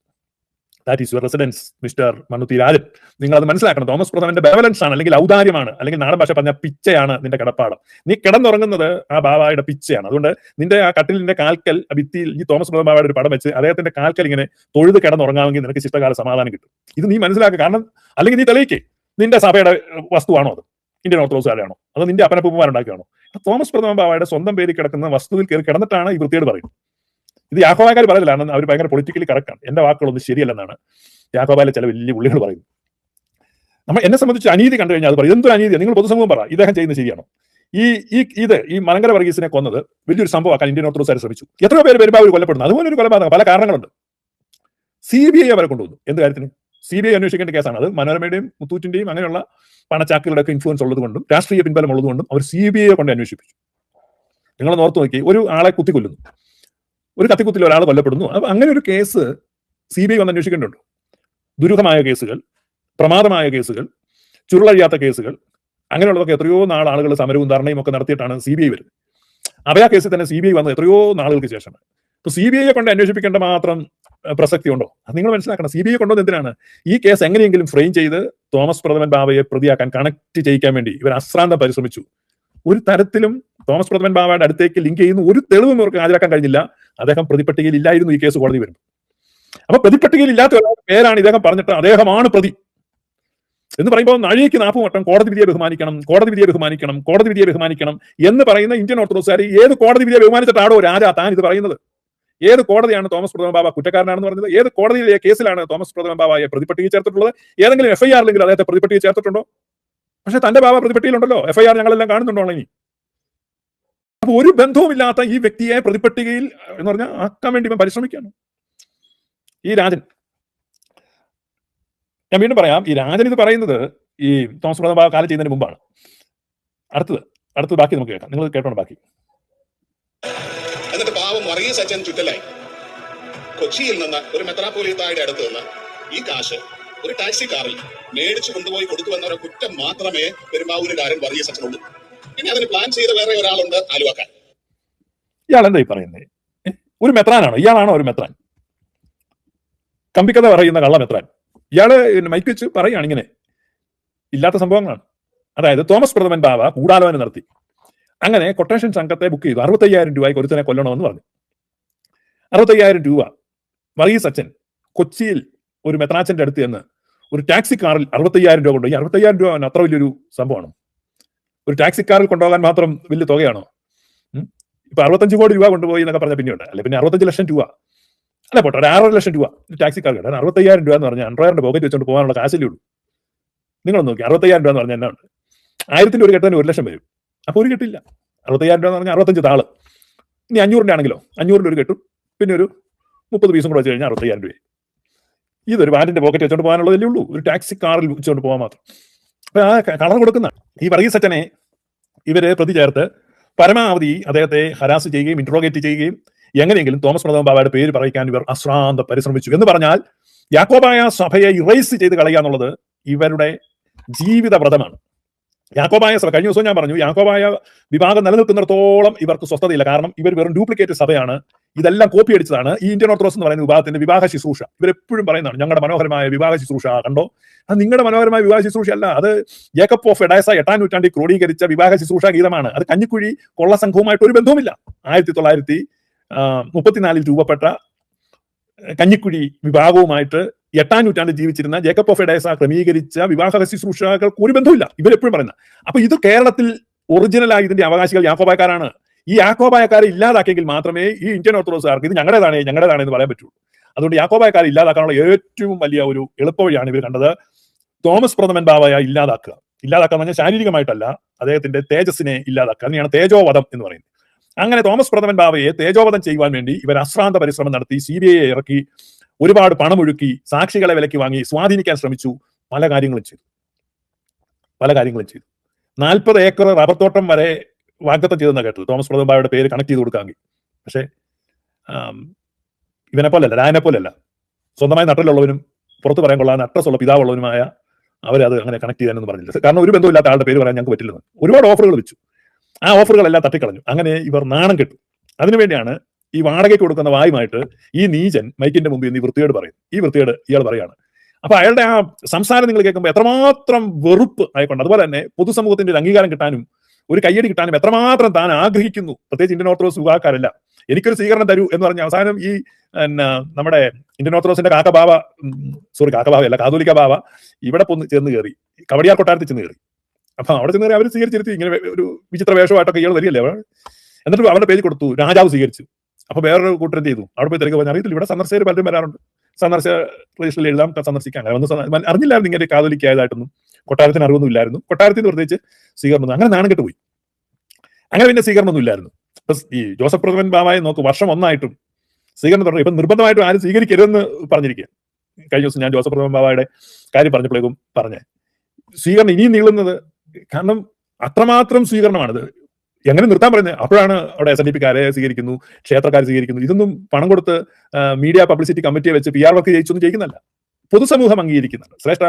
that is your residence mister Mannuthy Rajan നിങ്ങൾ അത് മനസ്സിലാക്കണം. തോമസ് പ്രഥമന്റെ ബെവലൻസ് ആണ് അല്ലെങ്കിൽ ഔദാര്യമാണ് അല്ലെങ്കിൽ നാടൻ ഭാഷ പറഞ്ഞ പിച്ചയാണ് നിന്റെ കിടപ്പാടം. നീ കിടന്നുറങ്ങുന്നത് ആ ബാബായുടെ പിച്ചയാണ്. അതുകൊണ്ട് നിന്റെ ആ കട്ടിലിന്റെ കാൽക്കൽ ഭിത്തിയിൽ ഈ തോമസ് പ്രഥമ ബാബയുടെ ഒരു പടം വെച്ച് അദ്ദേഹത്തിന്റെ കാൽക്കൽ ഇങ്ങനെ തൊഴുത് കിടന്നുറങ്ങാമെങ്കിൽ നിനക്ക് ശിഷ്ടകാല സമാധാനം കിട്ടും. ഇത് നീ മനസ്സിലാക്കുക കാരണം അല്ലെങ്കിൽ നീ തെളിയിക്കേ. നിന്റെ സഭയുടെ വസ്തുവാണോ അത്? ഇന്ത്യൻ ഓർത്തഡോക്സുകാരാണോ അത് നിന്റെ അപ്പനപ്പൂപ്പന്മാരുണ്ടാക്കിയാണോ തോമസ് പ്രഥമ ബാബയുടെ സ്വന്തം പേരിൽ കിടക്കുന്ന വസ്തുവിൽ കയറി കിടന്നിട്ടാണ് ഈ വൃത്തിയോട് പറയുന്നത്. ഇത് യാക്കോബായക്കാർ പറയില്ല കാരണം അവർ ഭയങ്കര പൊളിറ്റിക്കലി കറക്റ്റാണ് എന്റെ വാക്കുകളൊന്നും ശരിയല്ലെന്നാണ് യാക്കോബായിലെ ചില വലിയ പുള്ളികൾ പറയുന്നത്. നമ്മൾ എന്നെ സംബന്ധിച്ച് അനീതി കണ്ടു കഴിഞ്ഞാൽ അത് പറയും. എന്തൊരു അനീതി നിങ്ങൾ പൊതുസമൂഹം പറ. ഇദ്ദേഹം ചെയ്യുന്നത് ശരിയാണോ? ഈ ഈ ഇത് ഈ മലങ്കര വർഗീസിനെ കൊന്നത് വലിയൊരു സംഭവമാക്കാൻ ഇന്ത്യൻ ഓർത്തഡോക്സുകാർ ശ്രമിച്ചു. എത്രയോ പേര് വരുമ്പോൾ അവർ കൊല്ലപ്പെടുന്നു. അതുപോലെ ഒരു കൊലപാതകം പല കാരണങ്ങളുണ്ട്. സി ബി ഐ അവരെ കൊണ്ടുവന്നു. എന്ത് കാര്യത്തിന്? സി ബി ഐ അന്വേഷിക്കേണ്ട കേസാണ്. അത് മനോരമയുടെയും മുത്തൂറ്റിന്റെയും അങ്ങനെയുള്ള പണച്ചാക്കുകളുടെ ഒക്കെ ഇൻഫ്ലുവൻസ് ഉള്ളതുകൊണ്ടും രാഷ്ട്രീയ പിൻബലം ഉള്ളതുകൊണ്ടും അവർ സി ബി ഐയെ കൊണ്ട് അന്വേഷിപ്പിച്ചു. നിങ്ങൾ ഓർത്ത് നോക്കി. ഒരു ആളെ കുത്തിക്കൊല്ലുന്നു. ഒരു കത്തിക്കുത്തിൽ ഒരാൾ കൊല്ലപ്പെടുന്നു. അപ്പൊ അങ്ങനെ ഒരു കേസ് സി ബി ഐ വന്ന് ദുരൂഹമായ കേസുകൾ പ്രമാദമായ കേസുകൾ ചുരുളഴിയാത്ത കേസുകൾ അങ്ങനെയുള്ളതൊക്കെ എത്രയോ നാൾ ആളുകൾ സമരവും ധർണയും ഒക്കെ നടത്തിയിട്ടാണ് സി ബി ഐ വരുന്നത് അഭയ കേസിൽ തന്നെ സി ബി ഐ വന്നത് എത്രയോ നാളുകൾക്ക് ശേഷമാണ്. ഇപ്പൊ സി ബി ഐയെ കൊണ്ട് അന്വേഷിപ്പിക്കേണ്ട മാത്രം പ്രസക്തി ഉണ്ടോ? അത് നിങ്ങൾ മനസ്സിലാക്കണം. സി ബി ഐ കൊണ്ടുവന്ന് എന്തിനാണ്? ഈ കേസ് എങ്ങനെയെങ്കിലും ഫ്രെയിം ചെയ്ത് തോമസ് പ്രഥമൻ ബാബയെ പ്രതിയാക്കാൻ കണക്ട് ചെയ്യിക്കാൻ വേണ്ടി ഇവർ അശ്രാന്തം പരിശ്രമിച്ചു. ഒരു തരത്തിലും തോമസ് പ്രഥമൻ ബാബയുടെ അടുത്തേക്ക് ലിങ്ക് ചെയ്യുന്ന ഒരു തെളിവും ഇവർക്ക് ഹാജരാക്കാൻ കഴിഞ്ഞില്ല. അദ്ദേഹം പ്രതിപട്ടികയിൽ ഇല്ലായിരുന്നു ഈ കേസ് കോടതി വരും. അപ്പൊ പ്രതിപട്ടികയിൽ ഇല്ലാത്ത ഒരാളുടെ പേരാണ് ഇദ്ദേഹം പറഞ്ഞിട്ട് അദ്ദേഹമാണ് പ്രതി. എന്ന് പറയുമ്പോൾ നഴിക്ക് നാപ്പ് വട്ടം കോടതി വിധിയെ ബഹുമാനിക്കണം കോടതി വിധിയെ ബഹുമാനിക്കണം കോടതി വിധിയെ ബഹുമാനിക്കണം എന്ന് പറയുന്ന ഇന്ത്യൻ ഓർത്തഡോക്സുകാർ ഏത് കോടതി വിധിയെ ബഹുമാനിച്ചിട്ടാണോ രാജ താൻ ഇത് പറയുന്നത്? ഏത് കോടതിയാണ് തോമസ് പ്രഥമ ബാബ കുറ്റക്കാരനാണെന്ന് പറഞ്ഞത്? ഏത് കോടതിയിലെ കേസിലാണ് തോമസ് പ്രഥമ ബാബയെ പ്രതിപട്ടികയിൽ ചേർത്തിട്ടുള്ളത്? ഏതെങ്കിലും എഫ്ഐആർ എഫ്ഐആറിലെങ്കിലും അദ്ദേഹത്തെ പ്രതിപട്ടികയിൽ ചേർത്തിട്ടുണ്ടോ? പക്ഷെ തന്റെ ബാബ പ്രതിപട്ടിയിലുണ്ടല്ലോ എഫ്ഐആർ ഞങ്ങളെല്ലാം കാണുന്നുണ്ടോ ഇനി? അപ്പൊ ഒരു ബന്ധവുമില്ലാത്ത ഈ വ്യക്തിയെ പ്രതിപട്ടികയിൽ എന്ന് പറഞ്ഞാൽ ആക്കാൻ വേണ്ടി ഇവൻ പരിശ്രമിക്കുകയാണ്. ഈ രാജൻ. ഞാൻ വീണ്ടും പറയാം ഈ രാജൻ ഇത് പറയുന്നത് ഈ തോമസ് പ്രഥമ കാലം ചെയ്യുന്നതിന് മുമ്പാണ്. അടുത്തത് അടുത്തത് ബാക്കി നമുക്ക് കേൾക്കാം. നിങ്ങൾ കേട്ടോ ബാക്കി. എന്നിട്ട് പാവം വർഗീസ് സച്ചൻ ചുറ്റലായി. കൊച്ചിയിൽ നിന്ന് ഒരു മെത്രാപോലിത്തായുടെ അടുത്ത് നിന്ന് ഈ കാശ് ഒരു ടാക്സി കാറിൽ മേടിച്ചു കൊണ്ടുപോയി കൊടുത്തു കുറ്റം മാത്രമേ പെരുമ്പാവൂരുകാരൻ വർഗീസ് അച്ഛനുള്ളൂ. അതിന് പ്ലാൻ ചെയ്ത ഇയാൾ എന്താ ഈ പറയുന്നത് ഒരു മെത്രാനാണോ? ഇയാളാണോ ഒരു മെത്രാൻ? കമ്പിക്കഥ പറയുന്ന കള്ള മെത്രാൻ. ഇയാൾ മൈക്ക് വെച്ച് പറയുകയാണ് ഇങ്ങനെ. ഇല്ലാത്ത സംഭവങ്ങളാണ്. അതായത് തോമസ് പ്രഥമൻ ബാബ കൂടാലോചന നടത്തി അങ്ങനെ കൊട്ടേഷൻ സംഘത്തെ ബുക്ക് ചെയ്തു. അറുപത്തയ്യായിരം രൂപയ്ക്ക് ഒരുത്തനെ കൊല്ലണമെന്ന് പറഞ്ഞു. അറുപത്തയ്യായിരം രൂപ. വർഗീസ് അച്ഛൻ കൊച്ചിയിൽ ഒരു മെത്രാച്ചന്റെ അടുത്ത് ചെന്ന് ഒരു ടാക്സി കാറിൽ അറുപത്തയ്യായിരം രൂപ കൊണ്ടുപോയി. അറുപത്തയ്യായിരം രൂപ അത്ര വലിയൊരു സംഭവമാണ്? ഒരു ടാക്സി കാറിൽ കൊണ്ടുപോകാൻ മാത്രം വലിയ തുകയാണോ? ഇപ്പൊ അറുപത്തഞ്ച് കോടി രൂപ കൊണ്ടുപോയി എന്നൊക്കെ പറഞ്ഞ പിന്നെയുണ്ട്. അല്ലെ പിന്നെ അറുപത്തഞ്ച് ലക്ഷം രൂപ. അല്ല പോട്ടെ ഒരു ആറര ലക്ഷം രൂപ ടാക്സി കാർ കേട്ടോ അറുപത്തയ്യായിരം രൂപ എന്ന് പറഞ്ഞാൽ അൻഡ്രോയിഡിന്റെ പോക്കറ്റ് വെച്ചുകൊണ്ട് പോകാനുള്ള കാശല്ലേ ഉള്ളൂ. നിങ്ങൾ നോക്കി അറുപത്തയ്യായിരം രൂപ എന്ന് പറഞ്ഞാൽ എന്നാ ഉണ്ട്? ആയിരത്തിന്റെ ഒരു കെട്ടിന് ഒരു ലക്ഷം വരും. അപ്പൊ ഒരു കെട്ടില്ല. അറുപത്തയ്യായിരം രൂപ എന്ന് പറഞ്ഞാൽ അറുപത്തഞ്ച് താൾ. ഇനി അഞ്ഞൂറിന്റെ ആണെങ്കിലോ? അഞ്ഞൂറിന്റെ ഒരു കെട്ടും. പിന്നെ ഒരു മുപ്പത് പീസും കൂടെ വെച്ച് കഴിഞ്ഞാൽ അറുപത്തയ്യായിരം രൂപ ഇതൊരു വാനിന്റെ പോക്കറ്റ് വെച്ചുകൊണ്ട് പോകാനുള്ളതല്ലേ ഉള്ളൂ. ഒരു ടാക്സി കാറിൽ വെച്ചുകൊണ്ട് പോകാൻ മാത്രം. അപ്പൊ കൊടുക്കുന്ന ഈ വർഗീസ് അച്ഛനെ ഇവർ പ്രതി ചേർത്ത് പരമാവധി അദ്ദേഹത്തെ ഹരാസ് ചെയ്യുകയും ഇൻട്രോഗേറ്റ് ചെയ്യുകയും എങ്ങനെയെങ്കിലും തോമസ് പ്രഥമ ബാബയുടെ പേര് പറയിക്കാൻ ഇവർ അശ്രാന്ത പരിശ്രമിച്ചു. എന്ന് പറഞ്ഞാൽ യാക്കോബായ സഭയെ ഇറേസ് ചെയ്ത് കളയുക എന്നുള്ളത് ഇവരുടെ ജീവിത വ്രതമാണ് യാക്കോബായ സഭ കഴിഞ്ഞ ദിവസം ഞാൻ പറഞ്ഞു യാക്കോബായ വിഭാഗം നിലനിൽക്കുന്നിടത്തോളം ഇവർക്ക് സ്വസ്ഥതയില്ല. കാരണം ഇവർ വെറും ഡ്യൂപ്ലിക്കേറ്റ് സഭയാണ്. ഇതെല്ലാം കോപ്പി അടിച്ചതാണ് ഈ ഇന്ത്യൻ ഓർത്തഡോക്സ് എന്ന് പറയുന്ന വിഭാഗത്തിന്റെ വിവാഹ ശുശ്രൂഷ. ഇവരെപ്പോഴും പറയുന്നതാണ് ഞങ്ങളുടെ മനോഹരമായ വിവാഹ ശുശ്രൂഷ കണ്ടോ? അത് നിങ്ങളുടെ മനോഹരമായ വിവാഹ ശുശ്രൂഷ അല്ല അത് ജേക്കബ് ഓഫ് എഡായസ എട്ടാം നൂറ്റാണ്ടിൽ ക്രോഡീകരിച്ച വിവാഹ ശുശ്രൂഷ ഗീതമാണ്. അത് കഞ്ഞിക്കുഴി കൊള്ള സംഘവുമായിട്ട് ഒരു ബന്ധവുമില്ല. ആയിരത്തി തൊള്ളായിരത്തി മുപ്പത്തിനാലിൽ രൂപപ്പെട്ട കഞ്ഞിക്കുഴി വിഭാഗവുമായിട്ട് എട്ടാം നൂറ്റാണ്ട് ജീവിച്ചിരുന്ന ജേക്കബ് ഓഫ് എഡേസ ക്രമീകരിച്ച വിവാഹ ശുശ്രൂഷകൾക്ക് ഒരു ബന്ധവുമില്ല. ഇവരെപ്പോഴും പറയുന്നത്. അപ്പൊ ഇത് കേരളത്തിൽ ഒറിജിനലായി ഇതിന്റെ അവകാശികൾ യാക്കോബായക്കാരാണ്. ഈ യാക്കോബായക്കാരെ ഇല്ലാതാക്കിയെങ്കിൽ മാത്രമേ ഈ ഇന്ത്യൻ ഓർത്തഡോക്സുകാർക്ക് ഇത് ഞങ്ങളുടേതാണ് ഞങ്ങളുടേതാണ് എന്ന് പറയാൻ പറ്റുള്ളൂ. അതുകൊണ്ട് യാക്കോബായക്കാരെ ഇല്ലാതാക്കാനുള്ള ഏറ്റവും വലിയ ഒരു എളുപ്പവഴിയാണ് ഇവർ കണ്ടത്. തോമസ് പ്രഥമൻ ബാബായ ഇല്ലാതാക്കുക. ഇല്ലാതാക്കുക എന്ന് പറഞ്ഞാൽ ശാരീരികമായിട്ടല്ല അദ്ദേഹത്തിന്റെ തേജസ്സിനെ ഇല്ലാതാക്കുക. അതിനെയാണ് തേജോവധം എന്ന് പറയുന്നത്. അങ്ങനെ തോമസ് പ്രഥമൻ ബാബയെ തേജോവധം ചെയ്യുവാൻ വേണ്ടി ഇവർ അശ്രാന്ത പരിശ്രമം നടത്തി സി ബി ഐയെ ഇറക്കി ഒരുപാട് പണമൊഴുക്കി സാക്ഷികളെ വിലക്കി വാങ്ങി സ്വാധീനിക്കാൻ ശ്രമിച്ചു പല കാര്യങ്ങളും ചെയ്തു. പല കാര്യങ്ങളും ചെയ്തു. നാൽപ്പത് ഏക്കർ റബ്ബർ തോട്ടം വരെ വാഗ്ദത്തം ചെയ്തെന്ന് കേട്ടത്. തോമസ് പ്രതംബായുടെ പേര് കണക്ട് ചെയ്ത് കൊടുക്കാമെങ്കിൽ. പക്ഷേ ഇവനെ പോലെയല്ല രായനെ പോലെയല്ല സ്വന്തമായി നട്ടലുള്ളവനും പുറത്ത് പറയാൻ കൊള്ളാൻ അഡ്രസ് ഉള്ള പിതാവുള്ളവനുമായ അവരത് അങ്ങനെ കണക്ട് ചെയ്യാനൊന്നും പറഞ്ഞില്ല. കാരണം ഒരു ബന്ധമില്ലാത്ത ആളുടെ പേര് പറയാൻ ഞങ്ങൾക്ക് പറ്റില്ലെന്ന്. ഒരുപാട് ഓഫറുകൾ വെച്ചു. ആ ഓഫറുകളെല്ലാം തട്ടിക്കളഞ്ഞു. അങ്ങനെ ഇവർ നാണം കെട്ടു. അതിനുവേണ്ടിയാണ് ഈ വാടകയ്ക്ക് കൊടുക്കുന്ന വായുമായിട്ട് ഈ നീചൻ മൈക്കിന്റെ മുമ്പിൽ നിന്ന് ഈ വൃത്തിയോട് പറയും ഈ വൃത്തിയോട് ഇയാൾ പറയാണ് അപ്പൊ അയാളുടെ ആ സംസാരം നിങ്ങൾ കേൾക്കുമ്പോൾ എത്രമാത്രം വെറുപ്പ് ആയിക്കൊണ്ട് അതുപോലെ തന്നെ പൊതുസമൂഹത്തിന്റെ ഒരു അംഗീകാരം കിട്ടാനും ഒരു കയ്യടി കിട്ടാനും എത്രമാത്രം താൻ ആഗ്രഹിക്കുന്നു. പ്രത്യേകിച്ച് ഇന്ത്യൻ ഓർത്തഡോക്സ് വിഭാഗക്കാരല്ല എനിക്കൊരു സ്വീകരണം തരൂ എന്ന് പറഞ്ഞ അവസാനം ഈ നമ്മുടെ ഇന്ത്യൻ ഓർത്തഡോക്സിന്റെ കാക്കബാവ സോറി കാക്കബാവ അല്ല കാതോലിക്ക ബാവ ഇവിടെ പൊന്ന് ചെന്ന് കയറി. കവടിയാർ കൊട്ടാരത്തിൽ ചെന്ന് കയറി. അപ്പൊ അവിടെ ചെന്ന് കയറി അവർ സ്വീകരിച്ചിരുത്തി. ഇങ്ങനെ ഒരു വിചിത്ര വേഷമായിട്ടൊക്കെ ഇയാൾ വരികയല്ലേ അവർ എന്നിട്ട് അവരുടെ പേര് കൊടുത്തു രാജാവ് സ്വീകരിച്ചു. അപ്പൊ വേറൊരു കൂട്ടരും ചെയ്തു. അവിടെ പോയി തിരക്ക് പറഞ്ഞാൽ അറിയത്തില്ല ഇവിടെ സന്ദർശകർ പലരും വരാറുണ്ട്. സന്ദർശ രജിസ്റ്ററിൽ എഴുതാം സന്ദർശിക്കാൻ സന്ദ- അറിഞ്ഞില്ലായിരുന്നു ഇങ്ങനെ കാതോലിക്കായതായിട്ടൊന്നും കൊട്ടാരത്തിന് അറിവൊന്നും ഇല്ലായിരുന്നു. കൊട്ടാരത്തിന് പ്രത്യേകിച്ച് സ്വീകരണം ഒന്നും- അങ്ങനെ നാണം കെട്ട് പോയി അങ്ങനെ പിന്നെ സ്വീകരണമൊന്നും ഇല്ലായിരുന്നു അപ്പൊ ഈ ജോസഫ് പ്രഥമൻ ബാബായെ നോക്ക് വർഷം ഒന്നായിട്ടും സ്വീകരണം തുടങ്ങി. ഇപ്പൊ നിർബന്ധമായിട്ടും ആരും സ്വീകരിക്കരുതെന്ന് പറഞ്ഞിരിക്കുക. കഴിഞ്ഞ ദിവസം ഞാൻ ജോസഫ് പ്രഥമൻ ബാബായുടെ കാര്യം പറഞ്ഞപ്പോഴേക്കും പറഞ്ഞേ. സ്വീകരണം ഇനിയും നീളുന്നത് കാരണം അത്രമാത്രം സ്വീകരണമാണിത്. എങ്ങനെ നിർത്താൻ പറയുന്നത്? അപ്പോഴാണ് അവിടെ എസ് എൻ ഡി പിക്കാരെ സ്വീകരിക്കുന്നു ക്ഷേത്രക്കാരെ സ്വീകരിക്കുന്നു. ഇതൊന്നും പണം കൊടുത്ത് മീഡിയ പബ്ലിസിറ്റി കമ്മിറ്റിയെ വെച്ച് പി ആർ വർക്ക് ജയിച്ചൊന്നും ജയിക്കുന്നല്ല പൊതുസമൂഹം അംഗീകരിക്കുന്നുണ്ട്. ശ്രേഷ്ഠ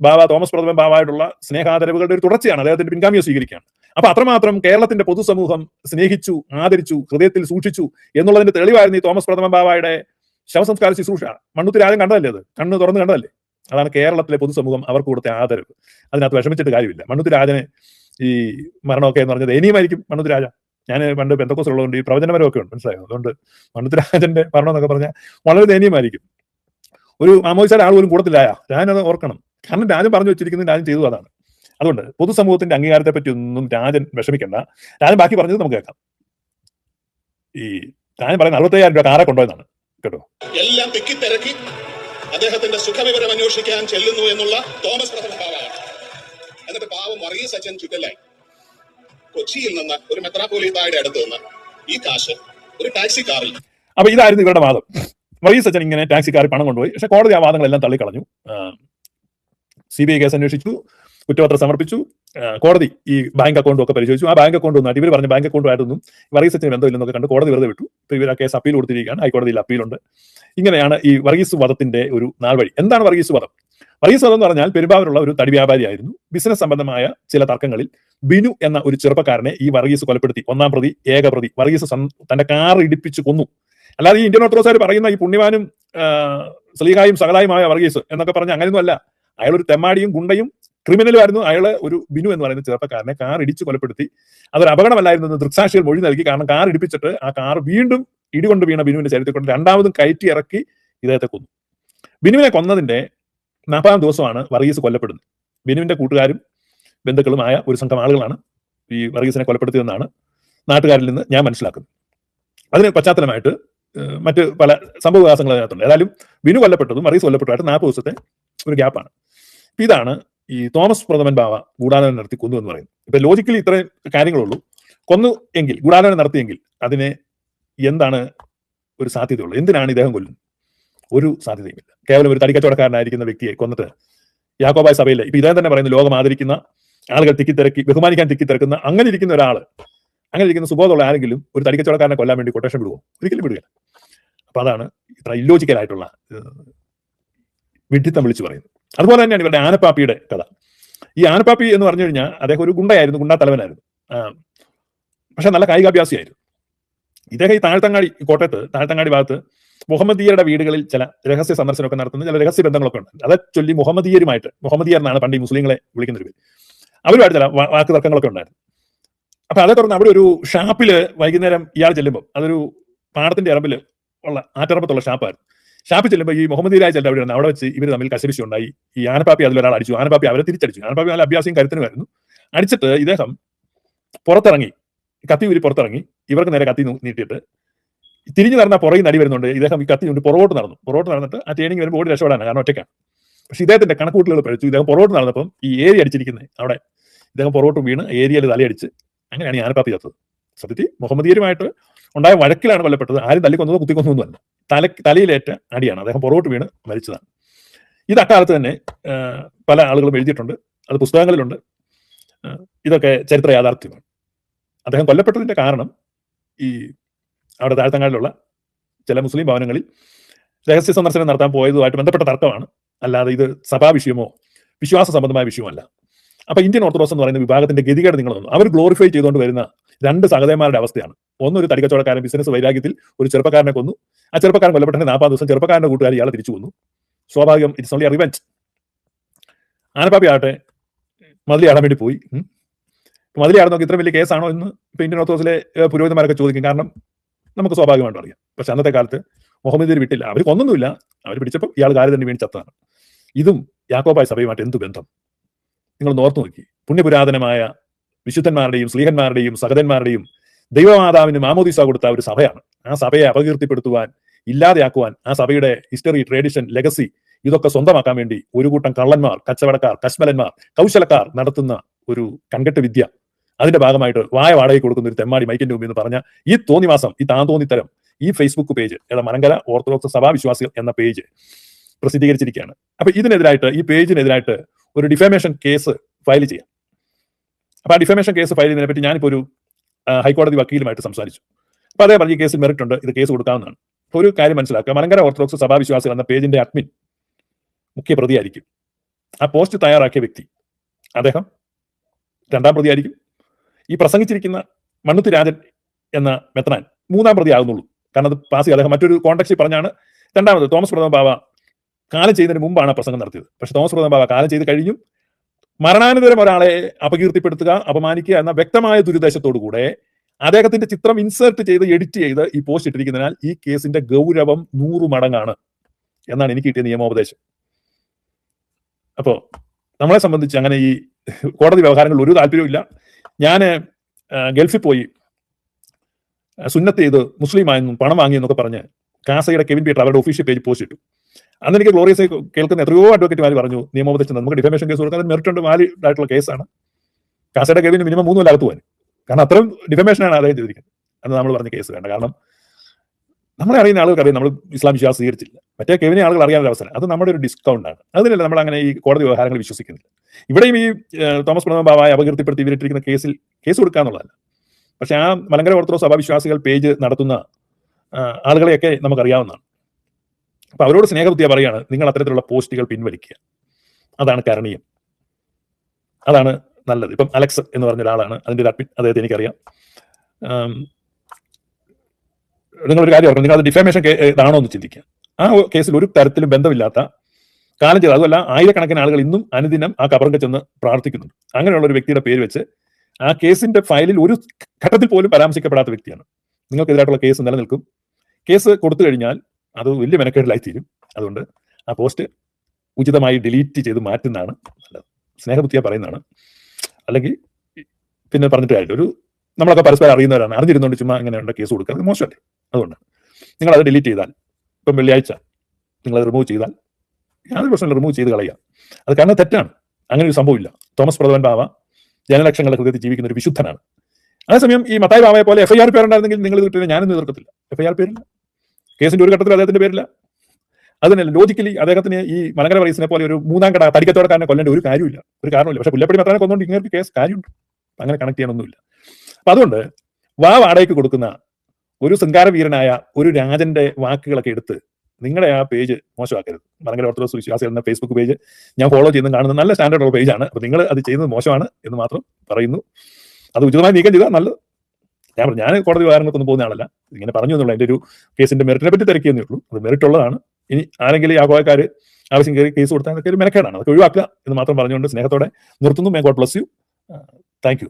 ബാബ തോമസ് പ്രഥമൻ ബാബായിട്ടുള്ള സ്നേഹാദരവുകളുടെ ഒരു തുടർച്ചയാണ് അദ്ദേഹത്തിന്റെ പിൻഗാമിയെ സ്വീകരിക്കുകയാണ്. അപ്പൊ അത്രമാത്രം കേരളത്തിന്റെ പൊതുസമൂഹം സ്നേഹിച്ചു ആദരിച്ചു ഹൃദയത്തിൽ സൂക്ഷിച്ചു എന്നുള്ളതിന്റെ തെളിവായിരുന്നു ഈ തോമസ് പ്രഥമൻ ബാബായുടെ ശവസംസ്കാര ശുശ്രൂഷ മണ്ണുത്തിൽ ആരും കണ്ടതല്ലേ അത്? കണ്ണ് തുറന്ന് കണ്ടതല്ലേ? അതാണ് കേരളത്തിലെ പൊതുസമൂഹം അവർക്ക് കൊടുത്ത ആദരവ്. അതിനകത്ത് വിഷമിച്ചിട്ട് കാര്യമില്ല. മണ്ണുത്തി രാജനെ ഈ മരണമൊക്കെ എന്ന് പറഞ്ഞത് ഇനിയുമായിരിക്കും മണ്ണുത്തി രാജ. ഞാൻ പണ്ട് ബന്ധക്കോസ് ഉള്ളതുകൊണ്ട് ഈ പ്രവചനപരമൊക്കെ ഉണ്ട് മനസ്സിലായോ? അതുകൊണ്ട് മണ്ണുത്തി രാജന്റെ മരണം എന്നൊക്കെ പറഞ്ഞാൽ വളരെ ദയനീയമായിരിക്കും. ഒരു മാമോയിച്ചാൽ ആൾ പോലും കൂടത്തില്ലായ ഞാനത് ഓർക്കണം. കാരണം രാജൻ പറഞ്ഞു വെച്ചിരിക്കുന്നത് രാജൻ ചെയ്തു അതാണ്. അതുകൊണ്ട് പൊതുസമൂഹത്തിന്റെ അംഗീകാരത്തെ പറ്റി ഒന്നും രാജൻ വിഷമിക്കണ്ട. രാജൻ ബാക്കി പറഞ്ഞത് നമുക്ക് കേൾക്കാം. ഈ രാജൻ പറയുന്ന അറുപത്തയ്യായിരം രൂപ കാറെ കൊണ്ടുപോയെന്നാണ്. കേട്ടോ? എല്ലാം തിക്കിത്തിരക്കി അദ്ദേഹത്തിന്റെ സുഖവിവരം അന്വേഷിക്കാൻ ചെല്ലുന്നു എന്നുള്ള തോമസ് എന്നിട്ട് പാവം മറിയ സച്ചൻ ചുറ്റലായി. കൊച്ചിയിൽ നിന്ന് ഒരു മെത്രാപോലീത്തായുടെ അടുത്ത് നിന്ന് ഈ കാശ് ഒരു ടാക്സി കാറിൽ. അപ്പൊ ഇതായിരുന്നു ഇവരുടെ വാദം. മറിയ സച്ചൻ ഇങ്ങനെ ടാക്സി ടാക്സിക്കാർ പണം കൊണ്ടുപോയി. പക്ഷെ കോടതി ആ വാദങ്ങളെല്ലാം തള്ളിക്കളഞ്ഞു. സി ബി ഐ കേസ് അന്വേഷിച്ചു കുറ്റപത്രം സമർപ്പിച്ചു. കോടതി ഈ ബാങ്ക് അക്കൗണ്ടും ഒക്കെ പരിശോധിച്ചു. ആ ബാങ്ക് അക്കൗണ്ട് ഒന്നും ഇവർ പറഞ്ഞ ബാങ്ക് അക്കൗണ്ടുമായിട്ടൊന്നും വർഗീസ് അച്ഛന് ബന്ധമില്ലെന്നൊക്കെ കണ്ട് കോടതി വെറുതെ വിട്ടു. ഇപ്പൊ ഇവർ ആ കേസ് അപ്പീൽ കൊടുത്തിരിക്കുകയാണ്. ഹൈക്കോടതിയിൽ അപ്പീലുണ്ട് ഇങ്ങനെയാണ് ഈ വർഗീസ് വധത്തിന്റെ ഒരു നാൾവഴി. എന്താണ് വർഗീസ് വധം? വർഗീസ് വധം എന്ന് പറഞ്ഞാൽ പെരുമ്പാവൂരുള്ള ഒരു തടി വ്യാപാരിയായിരുന്നു ബിസിനസ് സംബന്ധമായ ചില തർക്കങ്ങളിൽ ബിനു എന്ന ഒരു ചെറുപ്പക്കാരനെ ഈ വർഗീസ് കൊലപ്പെടുത്തി. ഒന്നാം പ്രതി ഏക പ്രതി. വർഗീസ് തന്റെ കാർ ഇടിപ്പിച്ച് കൊന്നു. അല്ലാതെ ഈ ഇന്ത്യൻ ഓർത്തഡോക്സുകാർ പറയുന്ന ഈ പുണ്യവാനും സ്ലീഹായും സകലായുമായ വർഗീസ് എന്നൊക്കെ പറഞ്ഞ അങ്ങനെയൊന്നും അല്ല അയാൾ ഒരു തെമ്മാടിയും ഗുണ്ടയും ക്രിമിനലുമായിരുന്നു അയാൾ ഒരു ബിനു എന്ന് പറയുന്ന ചെറുപ്പക്കാരനെ കാർ ഇടിച്ച് കൊലപ്പെടുത്തി. അതൊരു അപകടമല്ലായിരുന്നു. ദൃക്സാക്ഷികൾ മൊഴി നൽകി. കാരണം കാർ ഇടിപ്പിച്ചിട്ട് ആ കാർ വീണ്ടും ഇടികൊണ്ട് വീണ ബിനുവിന്റെ ശരീരത്തിൽ കൊണ്ട് രണ്ടാമതും കയറ്റി ഇറക്കി ഇദ്ദേഹത്തെ കൊന്നു. ബിനുവിനെ കൊന്നതിന്റെ നാൽപ്പതാം ദിവസമാണ് വർഗീസ് കൊല്ലപ്പെടുന്നത്. ബിനുവിന്റെ കൂട്ടുകാരും ബന്ധുക്കളുമായ ഒരു സംഘം ആളുകളാണ് ഈ വർഗീസിനെ കൊലപ്പെടുത്തിയതെന്നാണ് നാട്ടുകാരിൽ നിന്ന് ഞാൻ മനസ്സിലാക്കുന്നത്. അതിന് പശ്ചാത്തലമായിട്ട് മറ്റ് പല സംഭവ വികാസങ്ങൾ അതിനകത്തുണ്ട്. ഏതായാലും ബിനു കൊല്ലപ്പെട്ടതും വർഗീസ് കൊല്ലപ്പെട്ടതായിട്ട് നാൽപ്പത് ദിവസത്തെ ഒരു ഗ്യാപ്പാണ്. ഇതാണ് ഈ തോമസ് പ്രഥമൻ ബാവ ഗൂഢാലോചന നടത്തി കൊന്നു എന്ന് പറയുന്നത്. ഇപ്പൊ ലോജിക്കലി ഇത്രയും കാര്യങ്ങളുള്ളൂ. കൊന്നു എങ്കിൽ ഗൂഢാലോചന നടത്തിയെങ്കിൽ അതിനെ എന്താണ് ഒരു സാധ്യതയുള്ളൂ? എന്തിനാണ് ഇദ്ദേഹം കൊല്ലുന്നത്? ഒരു സാധ്യതയുമില്ല. കേവലം ഒരു തടിക്കച്ചവടക്കാരനായിരിക്കുന്ന വ്യക്തിയെ കൊന്നിട്ട് യാക്കോബായ സഭയിലെ ഇപ്പൊ ഇദ്ദേഹം തന്നെ പറയുന്നത് ലോകം ആദരിക്കുന്ന ആളുകൾ തിക്കിത്തിരക്കി ബഹുമാനിക്കാൻ തിക്കിത്തിരക്കുന്ന അങ്ങനെ ഇരിക്കുന്ന ഒരാൾ അങ്ങനെ ഇരിക്കുന്ന സുബോധമുള്ള ആരെങ്കിലും ഒരു തടിക്കച്ചവടക്കാരനെ കൊല്ലാൻ വേണ്ടി കൊട്ടേഷൻ വിടുവോ? ഒരിക്കലും വിടുകയില്ല. അപ്പൊ അതാണ് ഇത്ര ഏഹ്, വിഡ്ഢിത്തം വിളിച്ചു പറയുന്നത്. അതുപോലെ തന്നെയാണ് ഇവരുടെ ആനപ്പാപ്പിയുടെ കഥ. ഈ ആനപ്പാപ്പി എന്ന് പറഞ്ഞു കഴിഞ്ഞാൽ അദ്ദേഹം ഒരു ഗുണ്ടയായിരുന്നു ഗുണ്ടാ തലവനായിരുന്നു പക്ഷെ നല്ല കായികാഭ്യാസിയായിരുന്നു. ഇദ്ദേഹം ഈ താഴ്ത്തങ്ങാടി കോട്ടയത്ത് താഴ്ത്തങ്ങാടി ഭാഗത്ത് മുഹമ്മദീയരുടെ വീടുകളിൽ ചില രഹസ്യ സന്ദർശനമൊക്കെ നടത്തുന്ന ചില രഹസ്യ ബന്ധങ്ങളൊക്കെ ഉണ്ട്. അതെ ചൊല്ലി മുഹമ്മദീയരുമായിട്ട് മുഹമ്മദീയർ എന്നാണ് പണ്ട് ഈ മുസ്ലിങ്ങളെ വിളിക്കുന്ന ഒരു പേര്. അവരുമായിട്ട് ചില വാക്ക് തർക്കങ്ങളൊക്കെ ഉണ്ടായിരുന്നു. അപ്പൊ അതേ തുടർന്ന് അവിടെ ഒരു ഷാപ്പിൽ വൈകുന്നേരം ഇയാൾ ചെല്ലുമ്പോൾ അതൊരു പാടത്തിന്റെ ഇറമ്പിൽ ഉള്ള ആറ്ററമ്പത്തുള്ള ഷാപ്പായിരുന്നു. ഷാപ്പിൽ ചെല്ലുമ്പോൾ ഈ മുഹമ്മദ് ഇരാജ് അല്ല അവിടെ അവിടെ വെച്ച് ഇവർ തമ്മിൽ കശപിശി ഉണ്ടായി ഈ ആനപ്പാപ്പി അതിലൊരാൾ അടിച്ചു. ആനപ്പാപ്പി അവരെ തിരിച്ചടിച്ചു. ആനപ്പാപ്പി നല്ല അഭ്യാസം കരുത്തനുമായിരുന്നു. അടിച്ചിട്ട് ഇദ്ദേഹം പുറത്തിറങ്ങി. കത്തി ഊരി പുറത്തിറങ്ങി. ഇവർക്ക് നേരെ കത്തി നീട്ടിയിട്ട് തിരിഞ്ഞു നടന്ന പുറകിൽ നടി വരുന്നുണ്ട്. ഇദ്ദേഹം ഈ കത്തി കൊണ്ട് പുറകോട്ട് നടന്നു. പുറകോട്ട് നടന്നിട്ട് ആ ട്രെയിനിങ് വരുമ്പോൾ ഓടി രക്ഷപ്പെടാനാണ്. കാരണം ഒറ്റയ്ക്കാണ്. പക്ഷെ ഇദ്ദേഹത്തിന്റെ കണക്കൂട്ടലുകൾ പഴിച്ചു ഇദ്ദേഹം പുറകോട്ട് നടന്നപ്പം ഈ ഏരി അടിച്ചിരിക്കുന്നത് അവിടെ ഇദ്ദേഹം പുറകോട്ട് വീണ് ഏരിയയിൽ തലയടിച്ച് അങ്ങനെയാണ് ഈ ആനപ്പാപ്പി ചത്തത്. സത്യത്തിൽ മുഹമ്മദീയരുമായിട്ട് ഉണ്ടായ വഴക്കിലാണ് കൊല്ലപ്പെട്ടത്. ആരും തല്ലിക്കൊന്നതോ കുത്തിക്കൊന്നൊന്നുമല്ല തല തലയിലേറ്റ അടിയാണ്. അദ്ദേഹം പുറകോട്ട് വീണ് മരിച്ചതാണ്. ഇത് അക്കാലത്ത് തന്നെ പല ആളുകളും എഴുതിയിട്ടുണ്ട്. അത് പുസ്തകങ്ങളിലുണ്ട്. ഇതൊക്കെ ചരിത്ര യാഥാർത്ഥ്യമാണ്. അദ്ദേഹം കൊല്ലപ്പെട്ടതിന്റെ കാരണം ഈ അവിടെ താഴ്ത്തങ്ങാടിലുള്ള ചില മുസ്ലിം ഭവനങ്ങളിൽ രഹസ്യ സന്ദർശനം നടത്താൻ പോയതുമായിട്ട് ബന്ധപ്പെട്ട തർക്കമാണ്. അല്ലാതെ ഇത് സഭാ വിഷയമോ വിശ്വാസ സംബന്ധമായ വിഷയമല്ല. അപ്പൊ ഇന്ത്യൻ ഓർത്തഡോക്സ് എന്ന് പറയുന്ന വിഭാഗത്തിന്റെ ഗതികേട് നിങ്ങൾ അവർ ഗ്ലോറിഫൈ ചെയ്തുകൊണ്ട് വരുന്ന രണ്ട് സഹോദരന്മാരുടെ അവസ്ഥയാണ്. ഒന്നൊരു തടിക്കച്ചവടക്കാരൻ ബിസിനസ് വൈരാഗ്യത്തിൽ ഒരു ചെറുപ്പക്കാരനെ കൊന്നു. ആ ചെറുപ്പക്കാരൻ കൊല്ലപ്പെട്ടെ നാൽപ്പത് ദിവസം ചെറുപ്പക്കാരന്റെ കൂട്ടുകാർ ഇയാളെ തിരിച്ചു കൊന്നു. സ്വാഭാവികം ഇറ്റ്സ് ഓൺലി റിവെഞ്ച് ആനപ്പാപ്പി ആട്ടെ മതിലി ആടാൻ വേണ്ടി പോയി. ഉം. നോക്കി ഇത്ര വലിയ കേസാണോ എന്ന് ഇപ്പൊ ഇന്ത്യൻ ഓർത്തോസിലെ പുരോഹിതന്മാരൊക്കെ ചോദിക്കും. കാരണം നമുക്ക് സ്വാഭാവികമായിട്ട് അറിയാം. പക്ഷെ അന്നത്തെ കാലത്ത് മുഹമ്മദ് വിട്ടില്ല. അവർ കൊന്നൊന്നുമില്ല. അവർ പിടിച്ചപ്പോൾ ഇയാൾ കാര്യം തന്നെ വീണ് ചത്താണ്. ഇതും യാക്കോബായ സഭയുമായിട്ട് എന്ത് ബന്ധം? നിങ്ങൾ ഓർത്തു നോക്കി. പുണ്യപുരാതനമായ വിശുദ്ധന്മാരുടെയും സ്ലീഹന്മാരുടെയും സഹതന്മാരുടെയും ദൈവമാതാവിന് മാമോദിസ കൊടുത്ത ഒരു സഭയാണ്. ആ സഭയെ അപകീർത്തിപ്പെടുത്തുവാൻ ഇല്ലാതെയാക്കുവാൻ ആ സഭയുടെ ഹിസ്റ്ററി ട്രഡീഷൻ ലെഗസി ഇതൊക്കെ സ്വന്തമാക്കാൻ വേണ്ടി ഒരു കൂട്ടം കള്ളന്മാർ കച്ചവടക്കാർ കശ്മലന്മാർ കൗശലക്കാർ നടത്തുന്ന ഒരു കൺകെട്ട് വിദ്യ. അതിന്റെ ഭാഗമായിട്ട് വായ വാടകയ്ക്ക് കൊടുക്കുന്ന ഒരു തെമ്മാടി മൈക്കിന്റെ മുമ്പിൽ എന്ന് പറഞ്ഞ ഈ തോന്നിവാസം ഈ താന്തോന്നിത്തരം ഈ ഫേസ്ബുക്ക് പേജ് ഏതാ മലങ്കര ഓർത്തഡോക്സ് സഭാവിശ്വാസികൾ എന്ന പേജ് പ്രസിദ്ധീകരിച്ചിരിക്കുകയാണ്. അപ്പൊ ഇതിനെതിരായിട്ട് ഈ പേജിനെതിരായിട്ട് ഒരു ഡിഫേമേഷൻ കേസ് ഫയൽ ചെയ്യാം. അപ്പൊ ആ ഡിഫമേഷൻ കേസ് ഫയൽ ചെയ്തതിനെ പറ്റി ഞാനിപ്പോ ഒരു ഹൈക്കോടതി വക്കീലുമായിട്ട് സംസാരിച്ചു. അപ്പോൾ അതേ പറഞ്ഞ കേസിൽ മെറിറ്റ് ഉണ്ട് ഇത് കേസ് കൊടുക്കാവുന്നതാണ്. ഒരു കാര്യം മനസ്സിലാക്കുക മലങ്കര ഓർത്തഡോക്സ് സഭാവിശ്വാസികൾ എന്ന പേജിന്റെ അഡ്മിൻ മുഖ്യ പ്രതിയായിരിക്കും ആ പോസ്റ്റ് തയ്യാറാക്കിയ വ്യക്തി അദ്ദേഹം രണ്ടാം പ്രതിയായിരിക്കും. ഈ പ്രസംഗിച്ചിരിക്കുന്ന മണ്ണുത്തി രാജൻ എന്ന മെത്രാൻ മൂന്നാം പ്രതി ആകുന്നുള്ളൂ കാരണം അത് പാസ് ചെയ്ത് അദ്ദേഹം മറ്റൊരു കോണ്ടക്സ്റ്റിൽ പറഞ്ഞാണ് രണ്ടാമത് തോമസ് പ്രഥമ ബാബ കാലം ചെയ്യുന്നതിന് മുമ്പാണ് പ്രസംഗം നടത്തിയത്. പക്ഷെ തോമസ് പ്രഥമ ബാബ കാലം ചെയ്ത് കഴിഞ്ഞും. മരണാനന്തരം ഒരാളെ അപകീർത്തിപ്പെടുത്തുക അപമാനിക്കുക എന്ന വ്യക്തമായ ദുരുദ്ദേശത്തോടു കൂടെ അദ്ദേഹത്തിന്റെ ചിത്രം ഇൻസേർട്ട് ചെയ്ത് എഡിറ്റ് ചെയ്ത് ഈ പോസ്റ്റ് ഇട്ടിരിക്കുന്നതിനാൽ ഈ കേസിന്റെ ഗൗരവം നൂറു മടങ്ങാണ് എന്നാണ് എനിക്ക് കിട്ടിയ നിയമോപദേശം. അപ്പോ നമ്മളെ സംബന്ധിച്ച് അങ്ങനെ ഈ കോടതി വ്യവഹാരങ്ങളിൽ ഒരു താല്പര്യവും ഞാൻ ഗൾഫിൽ പോയി സുന്നത്ത് ചെയ്ത് മുസ്ലിമായെന്നും പണം വാങ്ങിയെന്നൊക്കെ പറഞ്ഞ് കാസയുടെ കെവിൻ പീറ്റർ അവരുടെ ഒഫീഷ്യൽ പേജ് പോസ്റ്റ് ഇട്ടു. അന്ന് എനിക്ക് ഗ്ലോറിയസ് കേൾക്കുന്ന എത്രയോ അഡ്വക്കേറ്റ് വാലി പറഞ്ഞു നിയമോപദേശം. നമുക്ക് ഡിഫമേഷൻ കേസ് കൊടുക്കാൻ മെറിറ്റ് ഉണ്ട് വാലിഡ് ആയിട്ടുള്ള കേസാണ് കാസയുടെ കേവിന് മിനിമം മൂന്ന് കൊല്ലം അകത്ത് പോകാൻ കാരണം അത്രയും ഡിഫമേഷനാണ് അദ്ദേഹം ചെയ്തിരിക്കുന്നത്. അന്ന് നമ്മൾ പറഞ്ഞ കേസ് വേണ്ട. കാരണം നമ്മളെ അറിയുന്ന ആളുകൾ അറിയാം നമ്മൾ ഇസ്ലാം വിശ്വാസം സ്വീകരിച്ചില്ല മറ്റേ കെവിനെ ആളുകൾ അറിയാനുള്ള അവസരം അത് നമ്മുടെ ഒരു ഡിസ്കൗണ്ട് ആണ്. അതിനല്ല നമ്മൾ അങ്ങനെ ഈ കോടതി വ്യവഹാരങ്ങൾ വിശ്വസിക്കുന്നില്ല. ഇവിടെയും ഈ തോമസ് പ്രണവ് ബാബായെ അപകീർത്തിപ്പെടുത്തി ഇവരിട്ടിരിക്കുന്ന കേസിൽ കേസ് കൊടുക്കുക എന്നുള്ളതല്ല. പക്ഷെ ആ മലങ്കര ഓർത്തഡോക്സ് സഭാവിശ്വാസികൾ പേജ് നടത്തുന്ന ആളുകളെയൊക്കെ നമുക്കറിയാവുന്നതാണ്. അപ്പൊ അവരോട് സ്നേഹബുദ്ധിയ പറയാണ് നിങ്ങൾ അത്തരത്തിലുള്ള പോസ്റ്റുകൾ പിൻവലിക്കുക. അതാണ് കരണീയം. അതാണ് നല്ലത്. ഇപ്പം അലക്സ് എന്ന് പറഞ്ഞ ഒരാളാണ്. അതിന്റെ ഒരു അഡ്മിൻ അദ്ദേഹത്തെ എനിക്കറിയാം. നിങ്ങളൊരു കാര്യം ഓർക്കണം. നിങ്ങൾ അത് ഡിഫേമേഷൻ ഇതാണോ എന്ന് ചിന്തിക്കുക. ആ കേസിൽ ഒരു തരത്തിലും ബന്ധമില്ലാത്ത കാലം ചെയ്ത് അതുമല്ല ആയിരക്കണക്കിന് ആളുകൾ ഇന്നും അനുദിനം ആ കബറിന്റെ ചെന്ന് പ്രാർത്ഥിക്കുന്നുണ്ട്. അങ്ങനെയുള്ള ഒരു വ്യക്തിയുടെ പേര് വെച്ച് ആ കേസിന്റെ ഫയലിൽ ഒരു ഘട്ടത്തിൽ പോലും പരാമർശിക്കപ്പെടാത്ത വ്യക്തിയാണ്. നിങ്ങൾക്കെതിരായിട്ടുള്ള കേസ് നിലനിൽക്കും. കേസ് കൊടുത്തു കഴിഞ്ഞാൽ അത് വലിയ മെനക്കേടിലായി തീരും അതുകൊണ്ട് ആ പോസ്റ്റ് ഉചിതമായി ഡിലീറ്റ് ചെയ്ത് മാറ്റുന്നതാണ് നല്ലത്. സ്നേഹബുദ്ധിയാ പറയുന്നതാണ്. അല്ലെങ്കിൽ പിന്നെ പറഞ്ഞിട്ട് കാര്യമില്ല. ഒരു നമ്മളൊക്കെ പരസ്പരം അറിയുന്നവരാണ്. അറിഞ്ഞിരുന്നുകൊണ്ട് ചുമ്മാ ഇങ്ങനെയുള്ള കേസ് കൊടുക്കുക. മോശമല്ലേ? അതുകൊണ്ടാണ് നിങ്ങൾ അത് ഡിലീറ്റ് ചെയ്താൽ ഇപ്പം വെള്ളിയാഴ്ച നിങ്ങൾ റിമൂവ് ചെയ്താൽ യാതൊരു പ്രശ്നമില്ല. റിമൂവ് ചെയ്ത് കളയുക. അത് കാരണം തെറ്റാണ്. അങ്ങനെ ഒരു സംഭവമില്ല. തോമസ് പ്രഥമൻ ബാവ ജനലക്ഷങ്ങളുടെ ഹൃദയത്തിൽ ജീവിക്കുന്ന ഒരു വിശുദ്ധനാണ്. അതേസമയം ഈ മത്തായി ബാവയെ പോലെ എഫ്ഐആർ പേരുണ്ടായിരുന്നെങ്കിൽ നിങ്ങൾ കിട്ടിയ ഞാനൊന്നും എതിർക്കത്തില്ല. എഫ്ഐആർ പേരില്ല. കേസിന്റെ ഒരു ഘട്ടത്തിൽ അദ്ദേഹത്തിന്റെ പേരില്ല. അതിനല്ല ലോജിക്കലി അദ്ദേഹത്തിന് ഈ മലങ്കര റൈസിനെ പോലെ ഒരു മൂന്നാം കട തന്നെ കൊല്ലേണ്ട ഒരു കാര്യമില്ല. ഒരു കാരണമില്ല പക്ഷെ പുല്ലപ്പടി മാത്രമേ കൊന്നുകൊണ്ട് ഇങ്ങനെ കേസ് കാര്യമുണ്ട്. അങ്ങനെ കണക്ട് ചെയ്യാനൊന്നുമില്ല. അപ്പൊ അതുകൊണ്ട് വാ വാടകയ്ക്ക് കൊടുക്കുന്ന ഒരു ശൃംഗാരവീരനായ ഒരു രാജന്റെ വാക്കുകളൊക്കെ എടുത്ത് നിങ്ങളുടെ ആ പേജ് മോശമാക്കരുത്. മലങ്കര ഓർത്തഡോക്സ് വിശ്വാസികൾ എന്ന ഫേസ്ബുക്ക് പേജ് ഞാൻ ഫോളോ ചെയ്യുന്ന കാണുന്ന നല്ല സ്റ്റാൻഡേർഡ് ഉള്ള പേജാണ് അപ്പൊ നിങ്ങൾ അത് ചെയ്യുന്നത് മോശമാണ് എന്ന് മാത്രം പറയുന്നു. അത് ഉചിതമായി നീക്കം ചെയ്താൽ നല്ലത്. ഞാൻ പറഞ്ഞു, ഞാൻ കോടതി വ്യവഹാരങ്ങൾക്കൊന്നും പോകുന്ന ആളല്ല. ഇങ്ങനെ പറഞ്ഞു എന്നുള്ളൂ. എന്റെ ഒരു കേസിന്റെ മെറിറ്റിനെ പറ്റി തിരക്കിയെന്നേ ഉള്ളൂ. അത് മെറിറ്റ് ഉള്ളതാണ് ഇനി ആരെങ്കിലും ഈ ആഘോഷക്കാർ ആവശ്യം കയറി കേസ് കൊടുത്താൽ ഒരു മെനക്കേടാണ്. അതൊക്കെ ഒഴിവാക്കുക എന്ന് മാത്രം പറഞ്ഞുകൊണ്ട് സ്നേഹത്തോടെ നിർത്തുന്നു. May God bless you thank